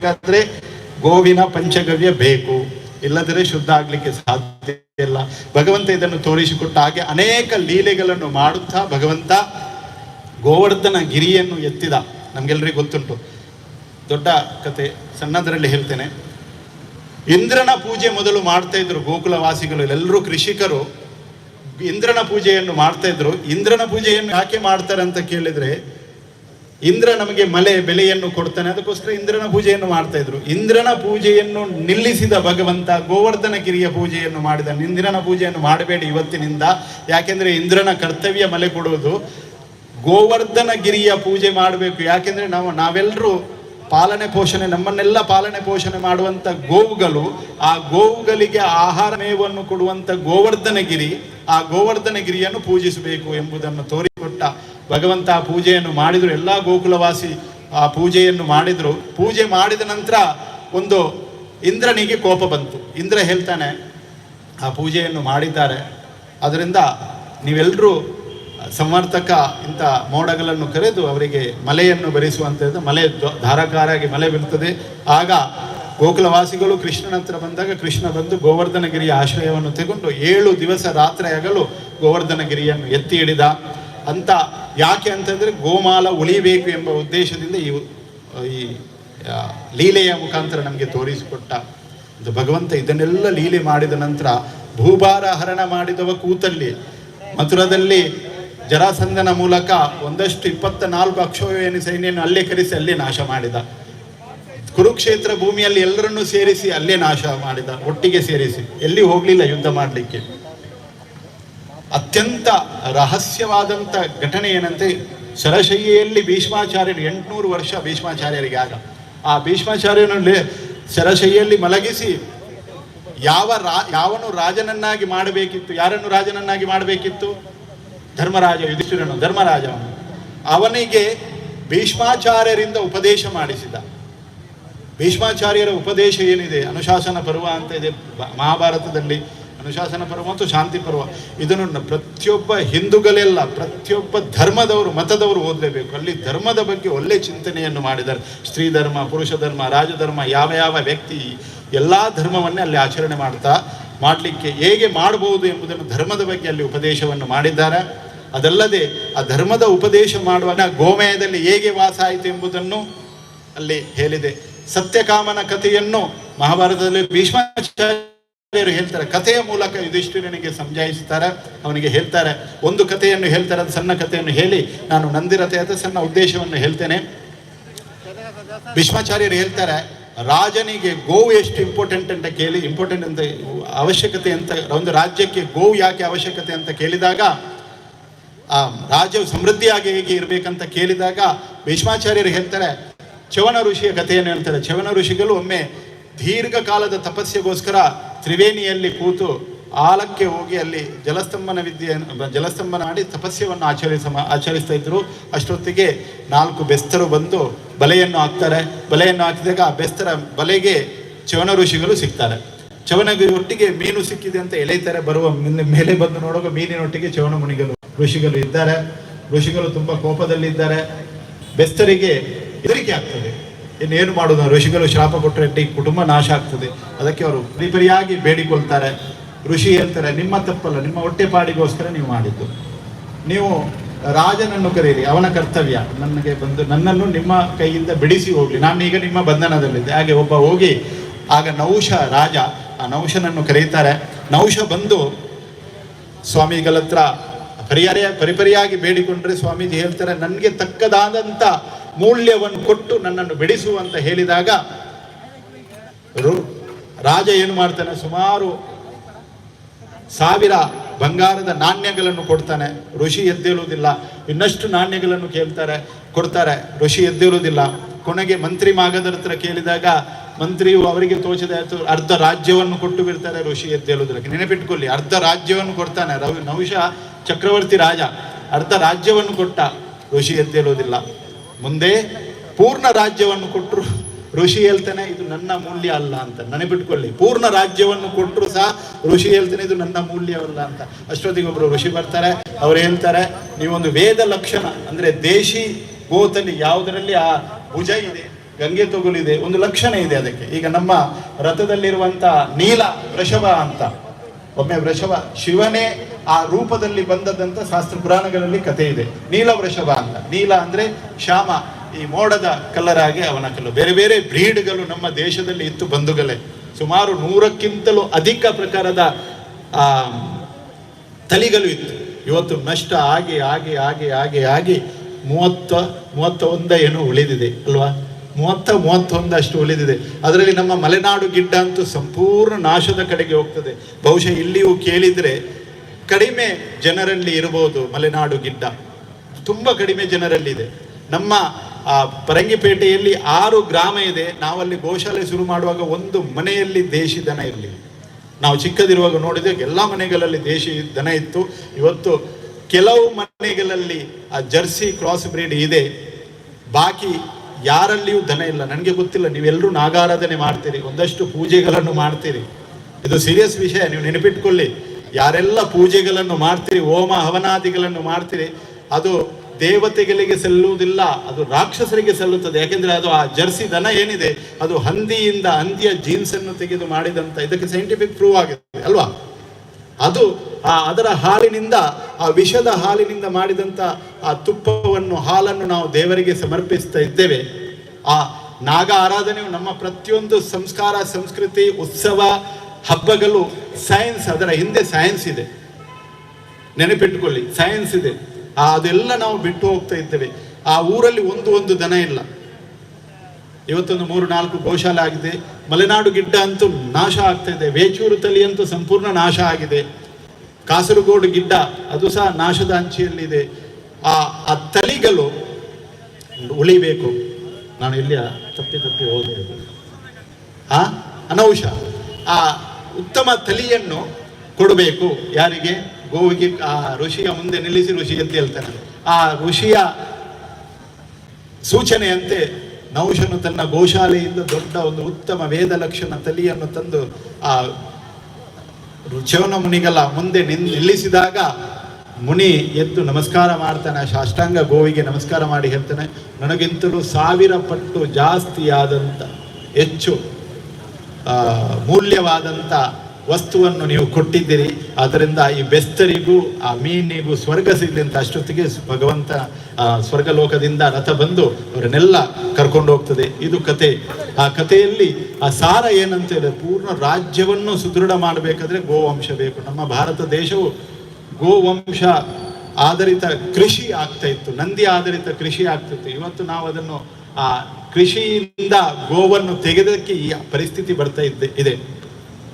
ಬೇಕಾದ್ರೆ ಗೋವಿನ ಪಂಚಗವ್ಯ ಬೇಕು. ಇಲ್ಲದರೆ ಶುದ್ಧ ಆಗ್ಲಿಕ್ಕೆ ಸಾಧ್ಯ ಇಲ್ಲ. ಭಗವಂತ ಇದನ್ನು ತೋರಿಸಿಕೊಟ್ಟ ಹಾಗೆ ಅನೇಕ ಲೀಲೆಗಳನ್ನು ಮಾಡುತ್ತಾ ಭಗವಂತ ಗೋವರ್ಧನ ಗಿರಿಯನ್ನು ಎತ್ತಿದ. ನಮ್ಗೆಲ್ರಿಗೂ ಗೊತ್ತುಂಟು. ದೊಡ್ಡ ಕತೆ, ಸಣ್ಣದರಲ್ಲಿ ಹೇಳ್ತೇನೆ. ಇಂದ್ರನ ಪೂಜೆ ಮೊದಲು ಮಾಡ್ತಾ ಇದ್ರು ಗೋಕುಲವಾಸಿಗಳು. ಎಲ್ಲರೂ ಕೃಷಿಕರು. ಇಂದ್ರನ ಪೂಜೆಯನ್ನು ಮಾಡ್ತಾ ಇದ್ರು. ಇಂದ್ರನ ಪೂಜೆಯನ್ನು ಯಾಕೆ ಮಾಡ್ತಾರೆ ಅಂತ ಕೇಳಿದ್ರೆ ಇಂದ್ರ ನಮಗೆ ಮಲೆ ಬೆಲೆಯನ್ನು ಕೊಡ್ತಾನೆ. ಅದಕ್ಕೋಸ್ಕರ ಇಂದ್ರನ ಪೂಜೆಯನ್ನು ಮಾಡ್ತಾ ಇದ್ರು. ಇಂದ್ರನ ಪೂಜೆಯನ್ನು ನಿಲ್ಲಿಸಿದ ಭಗವಂತ ಗೋವರ್ಧನ ಗಿರಿಯ ಪೂಜೆಯನ್ನು ಮಾಡಿದ. ಇಂದ್ರನ ಪೂಜೆಯನ್ನು ಮಾಡಬೇಡಿ ಇವತ್ತಿನಿಂದ. ಯಾಕೆಂದ್ರೆ ಇಂದ್ರನ ಕರ್ತವ್ಯ ಮಲೆ ಕೊಡುವುದು ಗೋವರ್ಧನ ಗಿರಿಯ ಪೂಜೆ ಮಾಡಬೇಕು. ಯಾಕೆಂದ್ರೆ ನಾವು ನಾವೆಲ್ಲರೂ ಪಾಲನೆ ಪೋಷಣೆ, ನಮ್ಮನ್ನೆಲ್ಲ ಪಾಲನೆ ಪೋಷಣೆ ಮಾಡುವಂತ ಗೋವುಗಳು, ಆ ಗೋವುಗಳಿಗೆ ಆಹಾರ ಮೇವನ್ನು ಕೊಡುವಂತ ಗೋವರ್ಧನಗಿರಿ ಆ ಗೋವರ್ಧನಗಿರಿಯನ್ನು ಪೂಜಿಸಬೇಕು ಎಂಬುದನ್ನು ತೋರಿಕೊಟ್ಟ ಭಗವಂತ ಪೂಜೆಯನ್ನು ಮಾಡಿದರು. ಎಲ್ಲ ಗೋಕುಲವಾಸಿ ಆ ಪೂಜೆಯನ್ನು ಮಾಡಿದರು. ಪೂಜೆ ಮಾಡಿದ ನಂತರ ಒಂದು ಇಂದ್ರನಿಗೆ ಕೋಪ ಬಂತು. ಇಂದ್ರ ಹೇಳ್ತಾನೆ, ಆ ಪೂಜೆಯನ್ನು ಮಾಡಿದ್ದಾರೆ. ಅದರಿಂದ ನೀವೆಲ್ಲರೂ ಸಮರ್ಥಕ ಇಂಥ ಮೋಡಗಳನ್ನು ಕರೆದು ಅವರಿಗೆ ಮಲೆಯನ್ನು ಭರಿಸುವಂಥದ್ದು ಮಲೆ ಧಾರಾಕಾರಾಗಿ ಮಲೆ ಬೀಳ್ತದೆ. ಆಗ ಗೋಕುಲವಾಸಿಗಳು ಕೃಷ್ಣನ ಹತ್ರ ಬಂದಾಗ ಕೃಷ್ಣ ಬಂದು ಗೋವರ್ಧನಗಿರಿಯ ಆಶ್ರಯವನ್ನು ತೆಗೊಂಡು ಏಳು ದಿವಸ ರಾತ್ರಿಯಾಗಲು ಗೋವರ್ಧನಗಿರಿಯನ್ನು ಎತ್ತಿ ಹಿಡಿದ. ಅಂತ ಯಾಕೆ ಅಂತಂದರೆ ಗೋಮಾಲ ಉಳಿಬೇಕು ಎಂಬ ಉದ್ದೇಶದಿಂದ ಈ ಈ ಲೀಲೆಯ ಮುಖಾಂತರ ನಮಗೆ ತೋರಿಸಿಕೊಟ್ಟ ಒಂದು ಭಗವಂತ ಇದನ್ನೆಲ್ಲ ಲೀಲೆ ಮಾಡಿದ ನಂತರ ಭೂಭಾರ ಹರಣ ಮಾಡಿದವ ಕೂತಲ್ಲಿ. ಮಥುರದಲ್ಲಿ ಜರಾಸಂಧನ ಮೂಲಕ ಒಂದಷ್ಟು ಇಪ್ಪತ್ತ ನಾಲ್ಕು ಅಕ್ಷೋಹಿಣಿ ಸೈನ್ಯನ ಅಲ್ಲೇ ಕರೆಸಿ ಅಲ್ಲೇ ನಾಶ ಮಾಡಿದ. ಕುರುಕ್ಷೇತ್ರ ಭೂಮಿಯಲ್ಲಿ ಎಲ್ಲರನ್ನೂ ಸೇರಿಸಿ ಅಲ್ಲೇ ನಾಶ ಮಾಡಿದ, ಒಟ್ಟಿಗೆ ಸೇರಿಸಿ. ಎಲ್ಲಿ ಹೋಗಲಿಲ್ಲ ಯುದ್ಧ ಮಾಡಲಿಕ್ಕೆ. ಅತ್ಯಂತ ರಹಸ್ಯವಾದಂಥ ಘಟನೆ ಏನಂತೆ? ಶರಶಯ್ಯಲ್ಲಿ ಭೀಷ್ಮಾಚಾರ್ಯರು ಎಂಟುನೂರು ವರ್ಷ ಭೀಷ್ಮಾಚಾರ್ಯರಿಗೆ ಆಗ ಆ ಭೀಷ್ಮಾಚಾರ್ಯನಲ್ಲಿ ಶರಶಯ್ಯಲ್ಲಿ ಮಲಗಿಸಿ, ಯಾವ ರಾ, ಯಾವನು ರಾಜನನ್ನಾಗಿ ಮಾಡಬೇಕಿತ್ತು, ಯಾರನ್ನು ರಾಜನನ್ನಾಗಿ ಮಾಡಬೇಕಿತ್ತು? ಧರ್ಮರಾಜ ಯುಧಿಷ್ಠಿರನು ಧರ್ಮರಾಜವನು ಅವನಿಗೆ ಭೀಷ್ಮಾಚಾರ್ಯರಿಂದ ಉಪದೇಶ ಮಾಡಿಸಿದ. ಭೀಷ್ಮಾಚಾರ್ಯರ ಉಪದೇಶ ಏನಿದೆ? ಅನುಶಾಸನ ಪರ್ವ ಅಂತ ಇದೆ, ಮಹಾಭಾರತದಲ್ಲಿ. ಅನುಶಾಸನ ಪರ್ವ ಮತ್ತು ಶಾಂತಿ ಪರ್ವ. ಇದನ್ನು ಪ್ರತಿಯೊಬ್ಬ ಹಿಂದೂಗಳೆಲ್ಲ, ಪ್ರತಿಯೊಬ್ಬ ಧರ್ಮದವರು, ಮತದವರು ಓದಲೇಬೇಕು. ಅಲ್ಲಿ ಧರ್ಮದ ಬಗ್ಗೆ ಒಳ್ಳೆ ಚಿಂತನೆಯನ್ನು ಮಾಡಿದ್ದಾರೆ. ಸ್ತ್ರೀ ಧರ್ಮ, ಪುರುಷ ಧರ್ಮ ರಾಜಧರ್ಮ ಯಾವ ಯಾವ ವ್ಯಕ್ತಿ ಎಲ್ಲ ಧರ್ಮವನ್ನೇ ಅಲ್ಲಿ ಆಚರಣೆ ಮಾಡ್ತಾ, ಮಾಡಲಿಕ್ಕೆ ಹೇಗೆ ಮಾಡಬಹುದು ಎಂಬುದನ್ನು ಧರ್ಮದ ಬಗ್ಗೆ ಅಲ್ಲಿ ಉಪದೇಶವನ್ನು ಮಾಡಿದ್ದಾರೆ. ಅದಲ್ಲದೆ ಆ ಧರ್ಮದ ಉಪದೇಶ ಮಾಡುವಾಗ ಗೋಮಯದಲ್ಲಿ ಹೇಗೆ ವಾಸ ಆಯಿತು ಎಂಬುದನ್ನು ಅಲ್ಲಿ ಹೇಳಿದೆ. ಸತ್ಯಕಾಮನ ಕಥೆಯನ್ನು ಮಹಾಭಾರತದಲ್ಲಿ ಭೀಷ್ಮಾಚಾರ್ಯರು ಹೇಳ್ತಾರೆ, ಕಥೆಯ ಮೂಲಕ ಯುಧಿಷ್ಠಿರನಿಗೆ ಸಮಜಾಯಿಸ್ತಾರೆ ಅವನಿಗೆ ಹೇಳ್ತಾರೆ, ಒಂದು ಕಥೆಯನ್ನು ಹೇಳ್ತಾರೆ, ಅದು ಸಣ್ಣ ಕಥೆಯನ್ನು ಹೇಳಿ, ನಾನು ನಂದಿರತೆ ಅಥವಾ ಸಣ್ಣ ಉದ್ದೇಶವನ್ನು ಹೇಳ್ತೇನೆ. ಭೀಷ್ಮಾಚಾರ್ಯರು ಹೇಳ್ತಾರೆ, ರಾಜನಿಗೆ ಗೋವು ಎಷ್ಟು ಇಂಪಾರ್ಟೆಂಟ್ ಅಂತ ಕೇಳಿ ಇಂಪಾರ್ಟೆಂಟ್ ಅಂತ, ಅವಶ್ಯಕತೆ ಅಂತ, ಒಂದು ರಾಜ್ಯಕ್ಕೆ ಗೋವು ಯಾಕೆ ಅವಶ್ಯಕತೆ ಅಂತ ಕೇಳಿದಾಗ, ಆ ರಾಜ್ಯವು ಸಮೃದ್ಧಿಯಾಗಿ ಹೇಗೆ ಇರಬೇಕಂತ ಕೇಳಿದಾಗ, ಭೀಷ್ಮಾಚಾರ್ಯರು ಹೇಳ್ತಾರೆ ಚವನ ಋಷಿಯ ಕಥೆಯನ್ನು ಹೇಳ್ತಾರೆ. ಚವನ ಋಷಿಗಳು ಒಮ್ಮೆ ದೀರ್ಘಕಾಲದ ತಪಸ್ಸಿಗೋಸ್ಕರ ತ್ರಿವೇಣಿಯಲ್ಲಿ ಕೂತು ಆಲಕ್ಕೆ ಹೋಗಿ ಅಲ್ಲಿ ಜಲಸ್ತಂಭನ ವಿದ್ಯೆಯನ್ನು ಜಲಸ್ತಂಭನ ಮಾಡಿ ತಪಸ್ಯವನ್ನು ಆಚರಿಸ ಆಚರಿಸ್ತಾ ಇದ್ರು. ಅಷ್ಟೊತ್ತಿಗೆ ನಾಲ್ಕು ಬೆಸ್ತರು ಬಂದು ಬಲೆಯನ್ನು ಹಾಕ್ತಾರೆ. ಬಲೆಯನ್ನು ಹಾಕಿದಾಗ ಆ ಬೆಸ್ತರ ಬಲೆಗೆ ಚವನ ಋಷಿಗಳು ಸಿಗ್ತಾರೆ. ಚವನಗಿ ಒಟ್ಟಿಗೆ ಮೀನು ಸಿಕ್ಕಿದೆ ಅಂತ ಎಳೆಯುತ್ತಾರೆ. ಬರುವ ಮೇಲೆ ಬಂದು ನೋಡುವಾಗ ಮೀನಿನೊಟ್ಟಿಗೆ ಚವನ ಮುನಿಗಳು ಋಷಿಗಳು ಇದ್ದಾರೆ. ಋಷಿಗಳು ತುಂಬಾ ಕೋಪದಲ್ಲಿದ್ದಾರೆ. ಬೆಸ್ತರಿಗೆ ಹೆದರಿಕೆ ಆಗ್ತದೆ. ಇನ್ನೇನು ಮಾಡೋದು? ಋಷಿಗಳು ಶಾಪ ಕೊಟ್ಟರೆ ಈ ಕುಟುಂಬ ನಾಶ ಆಗ್ತದೆ. ಅದಕ್ಕೆ ಅವರು ಪರಿಪರಿಯಾಗಿ ಬೇಡಿಕೊಳ್ತಾರೆ. ಋಷಿ ಹೇಳ್ತಾರೆ, ನಿಮ್ಮ ತಪ್ಪಲ್ಲ, ನಿಮ್ಮ ಹೊಟ್ಟೆಪಾಡಿಗೋಸ್ಕರ ನೀವು ಮಾಡಿದ್ದು. ನೀವು ರಾಜನನ್ನು ಕರೆಯಿರಿ ಅವನ ಕರ್ತವ್ಯ. ನನಗೆ ಬಂದು ನನ್ನನ್ನು ನಿಮ್ಮ ಕೈಯಿಂದ ಬಿಡಿಸಿ ಹೋಗಲಿ. ನಾನು ಈಗ ನಿಮ್ಮ ಬಂಧನದಲ್ಲಿದ್ದೆ. ಹಾಗೆ ಒಬ್ಬ ಹೋಗಿ, ಆಗ ನೌಷ ರಾಜ, ಆ ನೌಷನನ್ನು ಕರೀತಾರೆ. ನೌಷ ಬಂದು ಸ್ವಾಮಿಗಳ ಹತ್ರ ಪರಿಹಾರ, ಪರಿಪರಿಯಾಗಿ ಬೇಡಿಕೊಂಡ್ರೆ ಸ್ವಾಮೀಜಿ ಹೇಳ್ತಾರೆ, ನನಗೆ ತಕ್ಕದಾದಂಥ ಮೂಲ್ಯವನ್ನು ಕೊಟ್ಟು ನನ್ನನ್ನು ಬಿಡಿಸು ಅಂತ ಹೇಳಿದಾಗ ರಾಜ ಏನು ಮಾಡ್ತಾನೆ? ಸುಮಾರು ಸಾವಿರ ಬಂಗಾರದ ನಾಣ್ಯಗಳನ್ನು ಕೊಡ್ತಾನೆ. ಋಷಿ ಎದ್ದೇಳುವುದಿಲ್ಲ. ಇನ್ನಷ್ಟು ನಾಣ್ಯಗಳನ್ನು ಕೇಳ್ತಾರೆ, ಕೊಡ್ತಾರೆ. ಋಷಿ ಎದ್ದೇಳುವುದಿಲ್ಲ. ಕೊನೆಗೆ ಮಂತ್ರಿ ಮಾಗದರ ಹತ್ರ ಕೇಳಿದಾಗ ಮಂತ್ರಿಯು ಅವರಿಗೆ ತೋಚದೆ ಅರ್ಧ ರಾಜ್ಯವನ್ನು ಕೊಟ್ಟು ಬಿಡ್ತಾರೆ. ಋಷಿ ಎದ್ದೇಳುವುದಿಲ್ಲ ನೆನಪಿಟ್ಕೊಳ್ಳಿ, ಅರ್ಧ ರಾಜ್ಯವನ್ನು ಕೊಡ್ತಾನೆ. ರವಿ ನಹುಶ ಚಕ್ರವರ್ತಿ ರಾಜ ಅರ್ಧ ರಾಜ್ಯವನ್ನು ಕೊಟ್ಟ. ಋಷಿ ಎದ್ದೇಳುವುದಿಲ್ಲ. ಮುಂದೆ ಪೂರ್ಣ ರಾಜ್ಯವನ್ನು ಕೊಟ್ಟರು. ಋಷಿ ಹೇಳ್ತಾನೆ, ಇದು ನನ್ನ ಮೂಲ್ಯ ಅಲ್ಲ ಅಂತ. ಬಿಟ್ಕೊಳ್ಳಿ ಪೂರ್ಣ ರಾಜ್ಯವನ್ನು ಕೊಟ್ಟರು ಸಹ ಋಷಿ ಹೇಳ್ತಾನೆ, ಇದು ನನ್ನ ಮೂಲ್ಯವಲ್ಲ ಅಂತ. ಅಷ್ಟೊತ್ತಿಗೆ ಒಬ್ಬರು ಋಷಿ ಬರ್ತಾರೆ, ಅವ್ರು ಹೇಳ್ತಾರೆ, ನೀವೊಂದು ವೇದ ಲಕ್ಷಣ, ಅಂದ್ರೆ ದೇಶಿ ಗೋತಲ್ಲಿ ಯಾವುದರಲ್ಲಿ ಆ ಭುಜ ಇದೆ, ಗಂಗೆ ತೊಗುಲಿದೆ, ಒಂದು ಲಕ್ಷಣ ಇದೆ ಅದಕ್ಕೆ. ಈಗ ನಮ್ಮ ರಥದಲ್ಲಿರುವಂತ ನೀಲ ವೃಷಭ ಅಂತ, ಒಮ್ಮೆ ವೃಷಭ ಶಿವನೇ ಆ ರೂಪದಲ್ಲಿ ಬಂದದಂತ ಶಾಸ್ತ್ರ ಪುರಾಣಗಳಲ್ಲಿ ಕಥೆ ಇದೆ. ನೀಲ ವೃಷಭ ಅಂತ. ನೀಲ ಅಂದ್ರೆ ಶ್ಯಾಮ, ಈ ಮೋಡದ ಕಲರ್ ಆಗಿ ಅವನ ಕಲ್ಲು. ಬೇರೆ ಬೇರೆ ಬ್ರೀಡ್ಗಳು ನಮ್ಮ ದೇಶದಲ್ಲಿ ಇತ್ತು ಬಂಧುಗಳೇ. ಸುಮಾರು ನೂರಕ್ಕಿಂತಲೂ ಅಧಿಕ ಪ್ರಕಾರದ, ಆ, ತಳಿಗಳು ಇತ್ತು. ಇವತ್ತು ನಷ್ಟ ಆಗಿ ಆಗಿ ಆಗಿ ಆಗಿ ಆಗಿ ಮೂವತ್ತ ಮೂವತ್ತ ಒಂದ ಏನೋ ಉಳಿದಿದೆ, ಅಲ್ವಾ? ಮೂವತ್ತ ಮೂವತ್ತೊಂದಷ್ಟು ಉಳಿದಿದೆ. ಅದರಲ್ಲಿ ನಮ್ಮ ಮಲೆನಾಡು ಗಿಡ್ಡ ಅಂತೂ ಸಂಪೂರ್ಣ ನಾಶದ ಕಡೆಗೆ ಹೋಗ್ತದೆ. ಬಹುಶಃ ಇಲ್ಲಿಯೂ ಕೇಳಿದ್ರೆ ಕಡಿಮೆ ಜನರಲ್ಲಿ ಇರಬಹುದು ಮಲೆನಾಡು ಗಿಡ್ಡ. ತುಂಬ ಕಡಿಮೆ ಜನರಲ್ಲಿದೆ. ನಮ್ಮ ಪರಂಗಿಪೇಟೆಯಲ್ಲಿ ಆರು ಗ್ರಾಮ ಇದೆ. ನಾವಲ್ಲಿ ಗೋಶಾಲೆ ಶುರು ಮಾಡುವಾಗ ಒಂದು ಮನೆಯಲ್ಲಿ ದೇಶಿ ದನ ಇರಲಿ ನಾವು ಚಿಕ್ಕದಿರುವಾಗ ನೋಡಿದ್ರೆ ಎಲ್ಲ ಮನೆಗಳಲ್ಲಿ ದೇಶಿ ದನ ಇತ್ತು. ಇವತ್ತು ಕೆಲವು ಮನೆಗಳಲ್ಲಿ ಆ ಜರ್ಸಿ ಕ್ರಾಸ್ ಬ್ರೀಡ್ ಇದೆ. ಬಾಕಿ ಯಾರಲ್ಲಿಯೂ ದನ ಇಲ್ಲ. ನನಗೆ ಗೊತ್ತಿಲ್ಲ, ನೀವೆಲ್ಲರೂ ನಾಗಾರಾಧನೆ ಮಾಡ್ತೀರಿ, ಒಂದಷ್ಟು ಪೂಜೆಗಳನ್ನು ಮಾಡ್ತೀರಿ. ಇದು ಸೀರಿಯಸ್ ವಿಷಯ, ನೀವು ನೆನಪಿಟ್ಕೊಳ್ಳಿ. ಯಾರೆಲ್ಲ ಪೂಜೆಗಳನ್ನು ಮಾಡ್ತೀರಿ, ಹೋಮ ಹವನಾದಿಗಳನ್ನು ಮಾಡ್ತೀರಿ, ಅದು ದೇವತೆಗಳಿಗೆ ಸಲ್ಲುವುದಿಲ್ಲ, ಅದು ರಾಕ್ಷಸರಿಗೆ ಸಲ್ಲುತ್ತದೆ. ಯಾಕೆಂದ್ರೆ ಅದು ಆ ಜರ್ಸಿ ದನ ಏನಿದೆ, ಅದು ಹಂದಿಯಿಂದ ಹಂದಿಯ ಜೀನ್ಸ್ ಅನ್ನು ತೆಗೆದು ಮಾಡಿದಂತ, ಇದಕ್ಕೆ ಸೈಂಟಿಫಿಕ್ ಪ್ರೂವ್ ಆಗಿದೆ, ಅಲ್ವಾ? ಅದು ಆ ಅದರ ಹಾಲಿನಿಂದ, ಆ ವಿಷದ ಹಾಲಿನಿಂದ ಮಾಡಿದಂತ ಆ ತುಪ್ಪವನ್ನು, ಹಾಲನ್ನು ನಾವು ದೇವರಿಗೆ ಸಮರ್ಪಿಸ್ತಾ ಇದ್ದೇವೆ. ಆ ನಾಗ ಆರಾಧನೆಯು ನಮ್ಮ ಪ್ರತಿಯೊಂದು ಸಂಸ್ಕಾರ, ಸಂಸ್ಕೃತಿ, ಉತ್ಸವ ಹಬ್ಬಗಳು ಸೈನ್ಸ್ ಅದರ ಹಿಂದೆ ಸೈನ್ಸ್ ಇದೆ. ನೆನಪಿಟ್ಟುಕೊಳ್ಳಿ ಸೈನ್ಸ್ ಇದೆ. ಅದೆಲ್ಲ ನಾವು ಬಿಟ್ಟು ಹೋಗ್ತಾ ಇದ್ದೇವೆ. ಆ ಊರಲ್ಲಿ ಒಂದು ಒಂದು ದನ ಇಲ್ಲ. ಇವತ್ತೊಂದು ಮೂರು ನಾಲ್ಕು ಗೋಶಾಲೆ ಆಗಿದೆ. ಮಲೆನಾಡು ಗಿಡ್ಡ ಅಂತೂ ನಾಶ ಆಗ್ತಾ ಇದೆ. ವೇಚೂರು ತಳಿ ಅಂತೂ ಸಂಪೂರ್ಣ ನಾಶ ಆಗಿದೆ. ಕಾಸರಗೋಡು ಗಿಡ್ಡ, ಅದು ಸಹ ನಾಶದ ಅಂಚಿಯಲ್ಲಿದೆ. ಆ ಆ ತಲಿಗಳು ಉಳಿಬೇಕು. ನಾನು ಇಲ್ಲಿ ತಪ್ಪಿ ತಪ್ಪಿ ಹೋದೆ ಆ ಅನೌಷ ಆ ಉತ್ತಮ ತಲಿಯನ್ನು ಕೊಡಬೇಕು. ಯಾರಿಗೆ? ಗೋವಿಗೆ, ಆ ಋಷಿಯ ಮುಂದೆ ನಿಲ್ಲಿಸಿ ಋಷಿ ಅಂತ ಹೇಳ್ತಾನೆ ಆ ಋಷಿಯ ಸೂಚನೆಯಂತೆ ನೌಶನು ತನ್ನ ಗೋಶಾಲೆಯಿಂದ ದೊಡ್ಡ ಒಂದು ಉತ್ತಮ ವೇದ ಲಕ್ಷಣ ತಲಿಯನ್ನು ತಂದು ಆ ಋಷವನ ಮುನಿಗಳ ಮುಂದೆ ನಿನ್, ನಿಲ್ಲಿಸಿದಾಗ ಮುನಿ ಎದ್ದು ನಮಸ್ಕಾರ ಮಾಡ್ತಾನೆ ಸಾಷ್ಟಾಂಗ ಗೋವಿಗೆ ನಮಸ್ಕಾರ ಮಾಡಿ ಹೇಳ್ತಾನೆ, ನನಗಿಂತಲೂ ಸಾವಿರ ಪಟ್ಟು ಜಾಸ್ತಿಯಾದಂಥ ಹೆಚ್ಚು ಮೂಲ್ಯವಾದಂಥ ವಸ್ತುವನ್ನು ನೀವು ಕೊಟ್ಟಿದ್ದೀರಿ. ಅದರಿಂದ ಈ ಬೆಸ್ತರಿಗೂ, ಆ ಮೀನಿಗೂ ಸ್ವರ್ಗ ಸಿಗಲಿ ಅಂತ ಅಷ್ಟೊತ್ತಿಗೆ ಭಗವಂತ ಸ್ವರ್ಗ ಸ್ವರ್ಗಲೋಕದಿಂದ ರಥ ಬಂದು ಅವರನ್ನೆಲ್ಲ ಕರ್ಕೊಂಡು ಹೋಗ್ತದೆ. ಇದು ಕತೆ. ಆ ಕಥೆಯಲ್ಲಿ ಆ ಸಾರ ಏನಂತ ಹೇಳಿದ್ರೆ ಪೂರ್ಣ ರಾಜ್ಯವನ್ನು ಸುದೃಢ ಮಾಡಬೇಕಾದ್ರೆ ಗೋವಂಶ ಬೇಕು. ನಮ್ಮ ಭಾರತ ದೇಶವು ಗೋವಂಶ ಆಧಾರಿತ ಕೃಷಿ ಆಗ್ತಾ ಇತ್ತು. ನಂದಿ ಆಧಾರಿತ ಕೃಷಿ ಆಗ್ತಿತ್ತು ಇವತ್ತು ನಾವು ಅದನ್ನು ಆ ಕೃಷಿಯಿಂದ ಗೋವನ್ನು ತೆಗೆದಕ್ಕೆ ಈ ಪರಿಸ್ಥಿತಿ ಬರ್ತಾ ಇದ್ದೆ ಇದೆ.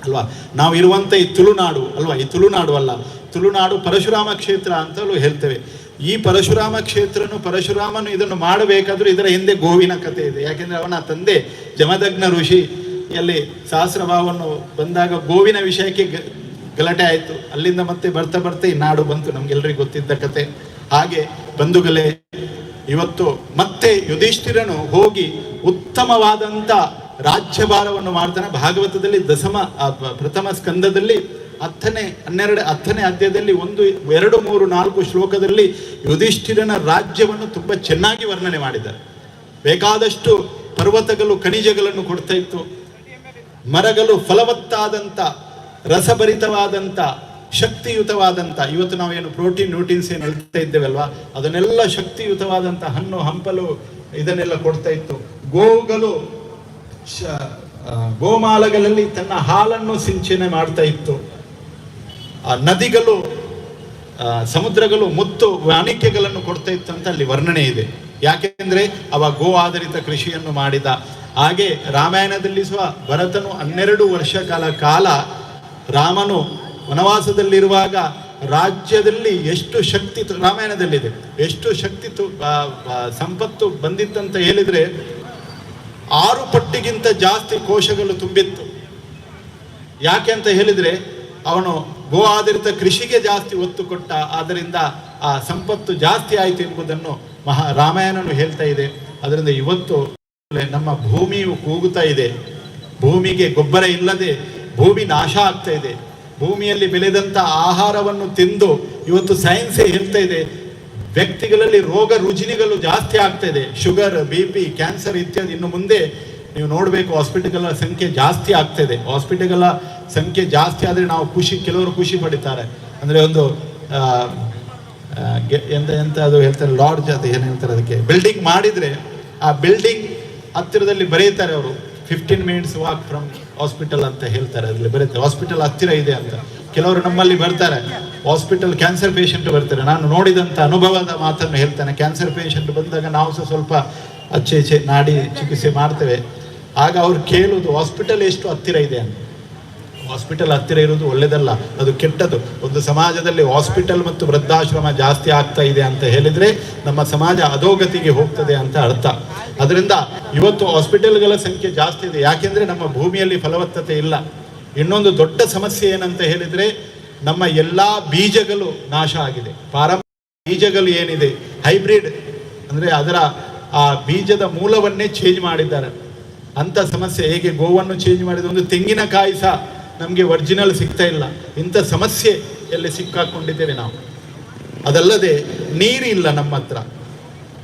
ಅಲ್ವಾ? ನಾವು ಇರುವಂತ ಈ ತುಳುನಾಡು, ಅಲ್ವಾ? ಈ ತುಳುನಾಡು ಅಲ್ಲ. ತುಳುನಾಡು ಪರಶುರಾಮ ಕ್ಷೇತ್ರ ಅಂತಲೂ ಹೇಳ್ತೇವೆ. ಈ ಪರಶುರಾಮ ಕ್ಷೇತ್ರನು ಪರಶುರಾಮನು ಇದನ್ನು ಮಾಡಬೇಕಾದ್ರೂ ಇದರ ಹಿಂದೆ ಗೋವಿನ ಕಥೆ ಇದೆ. ಯಾಕೆಂದ್ರೆ ಅವನ ತಂದೆ ಜಮದಗ್ನ ಋಷಿ, ಅಲ್ಲಿ ಸಹಸ್ರಭಾವನ್ನು ಬಂದಾಗ ಗೋವಿನ ವಿಷಯಕ್ಕೆ ಗಲಾಟೆ ಆಯಿತು. ಅಲ್ಲಿಂದ ಮತ್ತೆ ಬರ್ತಾ ಬರ್ತಾ ಈ ನಾಡು ಬಂತು. ನಮ್ಗೆಲ್ರಿಗೂ ಗೊತ್ತಿದ್ದ ಕತೆ. ಹಾಗೆ ಬಂಧುಗಳೇ ಇವತ್ತು ಮತ್ತೆ ಯುಧಿಷ್ಠಿರನು ಹೋಗಿ ಉತ್ತಮವಾದಂಥ ರಾಜ್ಯಭಾರವನ್ನು ಮಾಡ್ತಾನೆ. ಭಾಗವತದಲ್ಲಿ ದಶಮ ಪ್ರಥಮ ಸ್ಕಂದದಲ್ಲಿ ಹತ್ತನೇ, ಹನ್ನೆರಡು, ಹತ್ತನೇ ಅಧ್ಯಾಯದಲ್ಲಿ ಒಂದು, ಎರಡು, ಮೂರು, ನಾಲ್ಕು ಶ್ಲೋಕದಲ್ಲಿ ಯುಧಿಷ್ಠಿರನ ರಾಜ್ಯವನ್ನು ತುಂಬ ಚೆನ್ನಾಗಿ ವರ್ಣನೆ ಮಾಡಿದ್ದಾರೆ. ಬೇಕಾದಷ್ಟು ಪರ್ವತಗಳು ಖನಿಜಗಳನ್ನು ಕೊಡ್ತಾ ಇತ್ತು. ಮರಗಳು ಫಲವತ್ತಾದಂಥ ರಸಭರಿತವಾದಂಥ ಶಕ್ತಿಯುತವಾದಂಥ, ಇವತ್ತು ನಾವೇನು ಪ್ರೋಟೀನ್ ನ್ಯೂಟ್ರಿನ್ಸ್ ಏನು ಹೇಳ್ತಾ ಇದ್ದೇವಲ್ವ? ಅದನ್ನೆಲ್ಲ ಶಕ್ತಿಯುತವಾದಂಥ ಹಣ್ಣು, ಹಂಪಲು ಇದನ್ನೆಲ್ಲ ಕೊಡ್ತಾ ಇತ್ತು. ಗೋಗಳು ಶ- ಗೋಮಾಲಗಳಲ್ಲಿ ತನ್ನ ಹಾಲನ್ನು ಸಿಂಚನೆ ಮಾಡ್ತಾ ಇತ್ತು. ಆ, ನದಿಗಳು ಸಮುದ್ರಗಳು, ಮುತ್ತು ವಾಣಿಕ್ಯಗಳನ್ನು ಕೊಡ್ತಾ ಇತ್ತು ಅಂತ ಅಲ್ಲಿ ವರ್ಣನೆ ಇದೆ. ಯಾಕೆಂದ್ರೆ, ಅವ ಗೋ ಆಧಾರಿತ ಕೃಷಿಯನ್ನು ಮಾಡಿದ. ಹಾಗೆ ರಾಮಾಯಣದಲ್ಲಿ ಸಹ ಭರತನು ಹನ್ನೆರಡು ವರ್ಷ ಕಾಲ ಕಾಲ ರಾಮನು ವನವಾಸದಲ್ಲಿರುವಾಗ ರಾಜ್ಯದಲ್ಲಿ ಎಷ್ಟು ಶಕ್ತಿ ರಾಮಾಯಣದಲ್ಲಿದೆ, ಎಷ್ಟು ಶಕ್ತಿ ಸಂಪತ್ತು ಬಂದಿತ್ತಂತ ಹೇಳಿದ್ರೆ ಆರು ಪಟ್ಟಿಗಿಂತ ಜಾಸ್ತಿ ಕೋಶಗಳು ತುಂಬಿತ್ತು. ಯಾಕೆ ಅಂತ ಹೇಳಿದ್ರೆ ಅವನು ಗೋ ಆಧಾರಿತ ಕೃಷಿಗೆ ಜಾಸ್ತಿ ಒತ್ತು ಕೊಟ್ಟ, ಆದ್ದರಿಂದ ಆ ಸಂಪತ್ತು ಜಾಸ್ತಿ ಆಯಿತು ಎಂಬುದನ್ನು ಮಹಾ ರಾಮಾಯಣನು ಹೇಳ್ತಾ ಇದೆ. ಅದರಿಂದ ಇವತ್ತು ನಮ್ಮ ಭೂಮಿಯು ಕೂಗುತ್ತಾ ಇದೆ. ಭೂಮಿಗೆ ಗೊಬ್ಬರ ಇಲ್ಲದೆ ಭೂಮಿ ನಾಶ ಆಗ್ತಾ ಇದೆ. ಭೂಮಿಯಲ್ಲಿ ಬೆಳೆದಂಥ ಆಹಾರವನ್ನು ತಿಂದು ಇವತ್ತು ಸೈನ್ಸೇ ಹೇಳ್ತಾ ಇದೆ. ವ್ಯಕ್ತಿಗಳಲ್ಲಿ ರೋಗ ರುಜಿನಿಗಳು ಜಾಸ್ತಿ ಆಗ್ತಾ ಇದೆ. ಶುಗರ್ ಬಿ ಪಿ ಕ್ಯಾನ್ಸರ್ ಇತ್ಯಾದಿ ಇನ್ನು ಮುಂದೆ ನೀವು ನೋಡಬೇಕು ಹಾಸ್ಪಿಟಲ್ಗಳ ಸಂಖ್ಯೆ ಜಾಸ್ತಿ ಆಗ್ತಾ ಇದೆ. ಹಾಸ್ಪಿಟಲ್ಗಳ ಸಂಖ್ಯೆ ಜಾಸ್ತಿ ಆದರೆ ನಾವು ಖುಷಿ, ಕೆಲವರು ಖುಷಿ ಪಡಿತಾರೆ. ಅಂದರೆ ಒಂದು ಎಂತ ಎಂತ ಅದು ಹೇಳ್ತಾರೆ ಲಾಡ್ಜ್ ಅದು ಏನು ಹೇಳ್ತಾರೆ ಅದಕ್ಕೆ. ಬಿಲ್ಡಿಂಗ್ ಮಾಡಿದರೆ ಆ ಬಿಲ್ಡಿಂಗ್ ಹತ್ತಿರದಲ್ಲಿ ಬರೀತಾರೆ ಅವರು. Fifteen minutes walk from hospital ಅಂತ ಹೇಳ್ತಾರೆ. ಅದ್ರಲ್ಲಿ ಬರುತ್ತೆ ಹಾಸ್ಪಿಟಲ್ ಹತ್ತಿರ ಇದೆ ಅಂತ. ಕೆಲವರು ನಮ್ಮಲ್ಲಿ ಬರ್ತಾರೆ ಹಾಸ್ಪಿಟಲ್ ಕ್ಯಾನ್ಸರ್ ಪೇಷಂಟ್ ಬರ್ತಾರೆ. ನಾನು ನೋಡಿದಂಥ ಅನುಭವದ ಮಾತನ್ನು ಹೇಳ್ತೇನೆ. ಕ್ಯಾನ್ಸರ್ ಪೇಷಂಟ್ ಬಂದಾಗ ನಾವು ಸಹ ಸ್ವಲ್ಪ ಅಚ್ಚೆ ಈಚೆ ನಾಡಿ ಚಿಕಿತ್ಸೆ ಮಾಡ್ತೇವೆ. ಆಗ ಅವ್ರು ಕೇಳೋದು ಹಾಸ್ಪಿಟಲ್ ಎಷ್ಟು ಹತ್ತಿರ ಇದೆ? ಅಂತ. ಹಾಸ್ಪಿಟಲ್ ಹತ್ತಿರ ಇರೋದು ಒಳ್ಳೆಯದಲ್ಲ ಅದು ಕೆಟ್ಟದು ಒಂದು ಸಮಾಜದಲ್ಲಿ ಹಾಸ್ಪಿಟಲ್ ಮತ್ತು ವೃದ್ಧಾಶ್ರಮ ಜಾಸ್ತಿ ಆಗ್ತಾ ಇದೆ ಅಂತ ಹೇಳಿದ್ರೆ ನಮ್ಮ ಸಮಾಜ ಅಧೋಗತಿಗೆ ಹೋಗ್ತದೆ ಅಂತ ಅರ್ಥ. ಅದರಿಂದ ಇವತ್ತು ಹಾಸ್ಪಿಟಲ್ಗಳ ಸಂಖ್ಯೆ ಜಾಸ್ತಿ ಇದೆ. ಯಾಕೆಂದ್ರೆ ನಮ್ಮ ಭೂಮಿಯಲ್ಲಿ ಫಲವತ್ತತೆ ಇಲ್ಲ. ಇನ್ನೊಂದು ದೊಡ್ಡ ಸಮಸ್ಯೆ ಏನಂತ ಹೇಳಿದ್ರೆ ನಮ್ಮ ಎಲ್ಲಾ ಬೀಜಗಳು ನಾಶ ಆಗಿದೆ. ಪಾರಂಪರಿಕ ಬೀಜಗಳು ಏನಿದೆ? ಹೈಬ್ರಿಡ್. ಅಂದ್ರೆ ಅದರ ಆ ಬೀಜದ ಮೂಲವನ್ನೇ ಚೇಂಜ್ ಮಾಡಿದ್ದಾರೆ. ಅಂತ ಸಮಸ್ಯೆ. ಹೇಗೆ ಗೋವನ್ನು ಚೇಂಜ್ ಮಾಡಿದ? ಒಂದು ತೆಂಗಿನಕಾಯಿ ಸಹ. ನಮಗೆ ಒರಿಜಿನಲ್ ಸಿಗ್ತಾ ಇಲ್ಲ. ಇಂಥ ಸಮಸ್ಯೆ ಎಲ್ಲಿ ಸಿಕ್ಕಾಕೊಂಡಿದ್ದೇವೆ ನಾವು? ಅದಲ್ಲದೆ ನೀರಿಲ್ಲ ನಮ್ಮ ಹತ್ರ.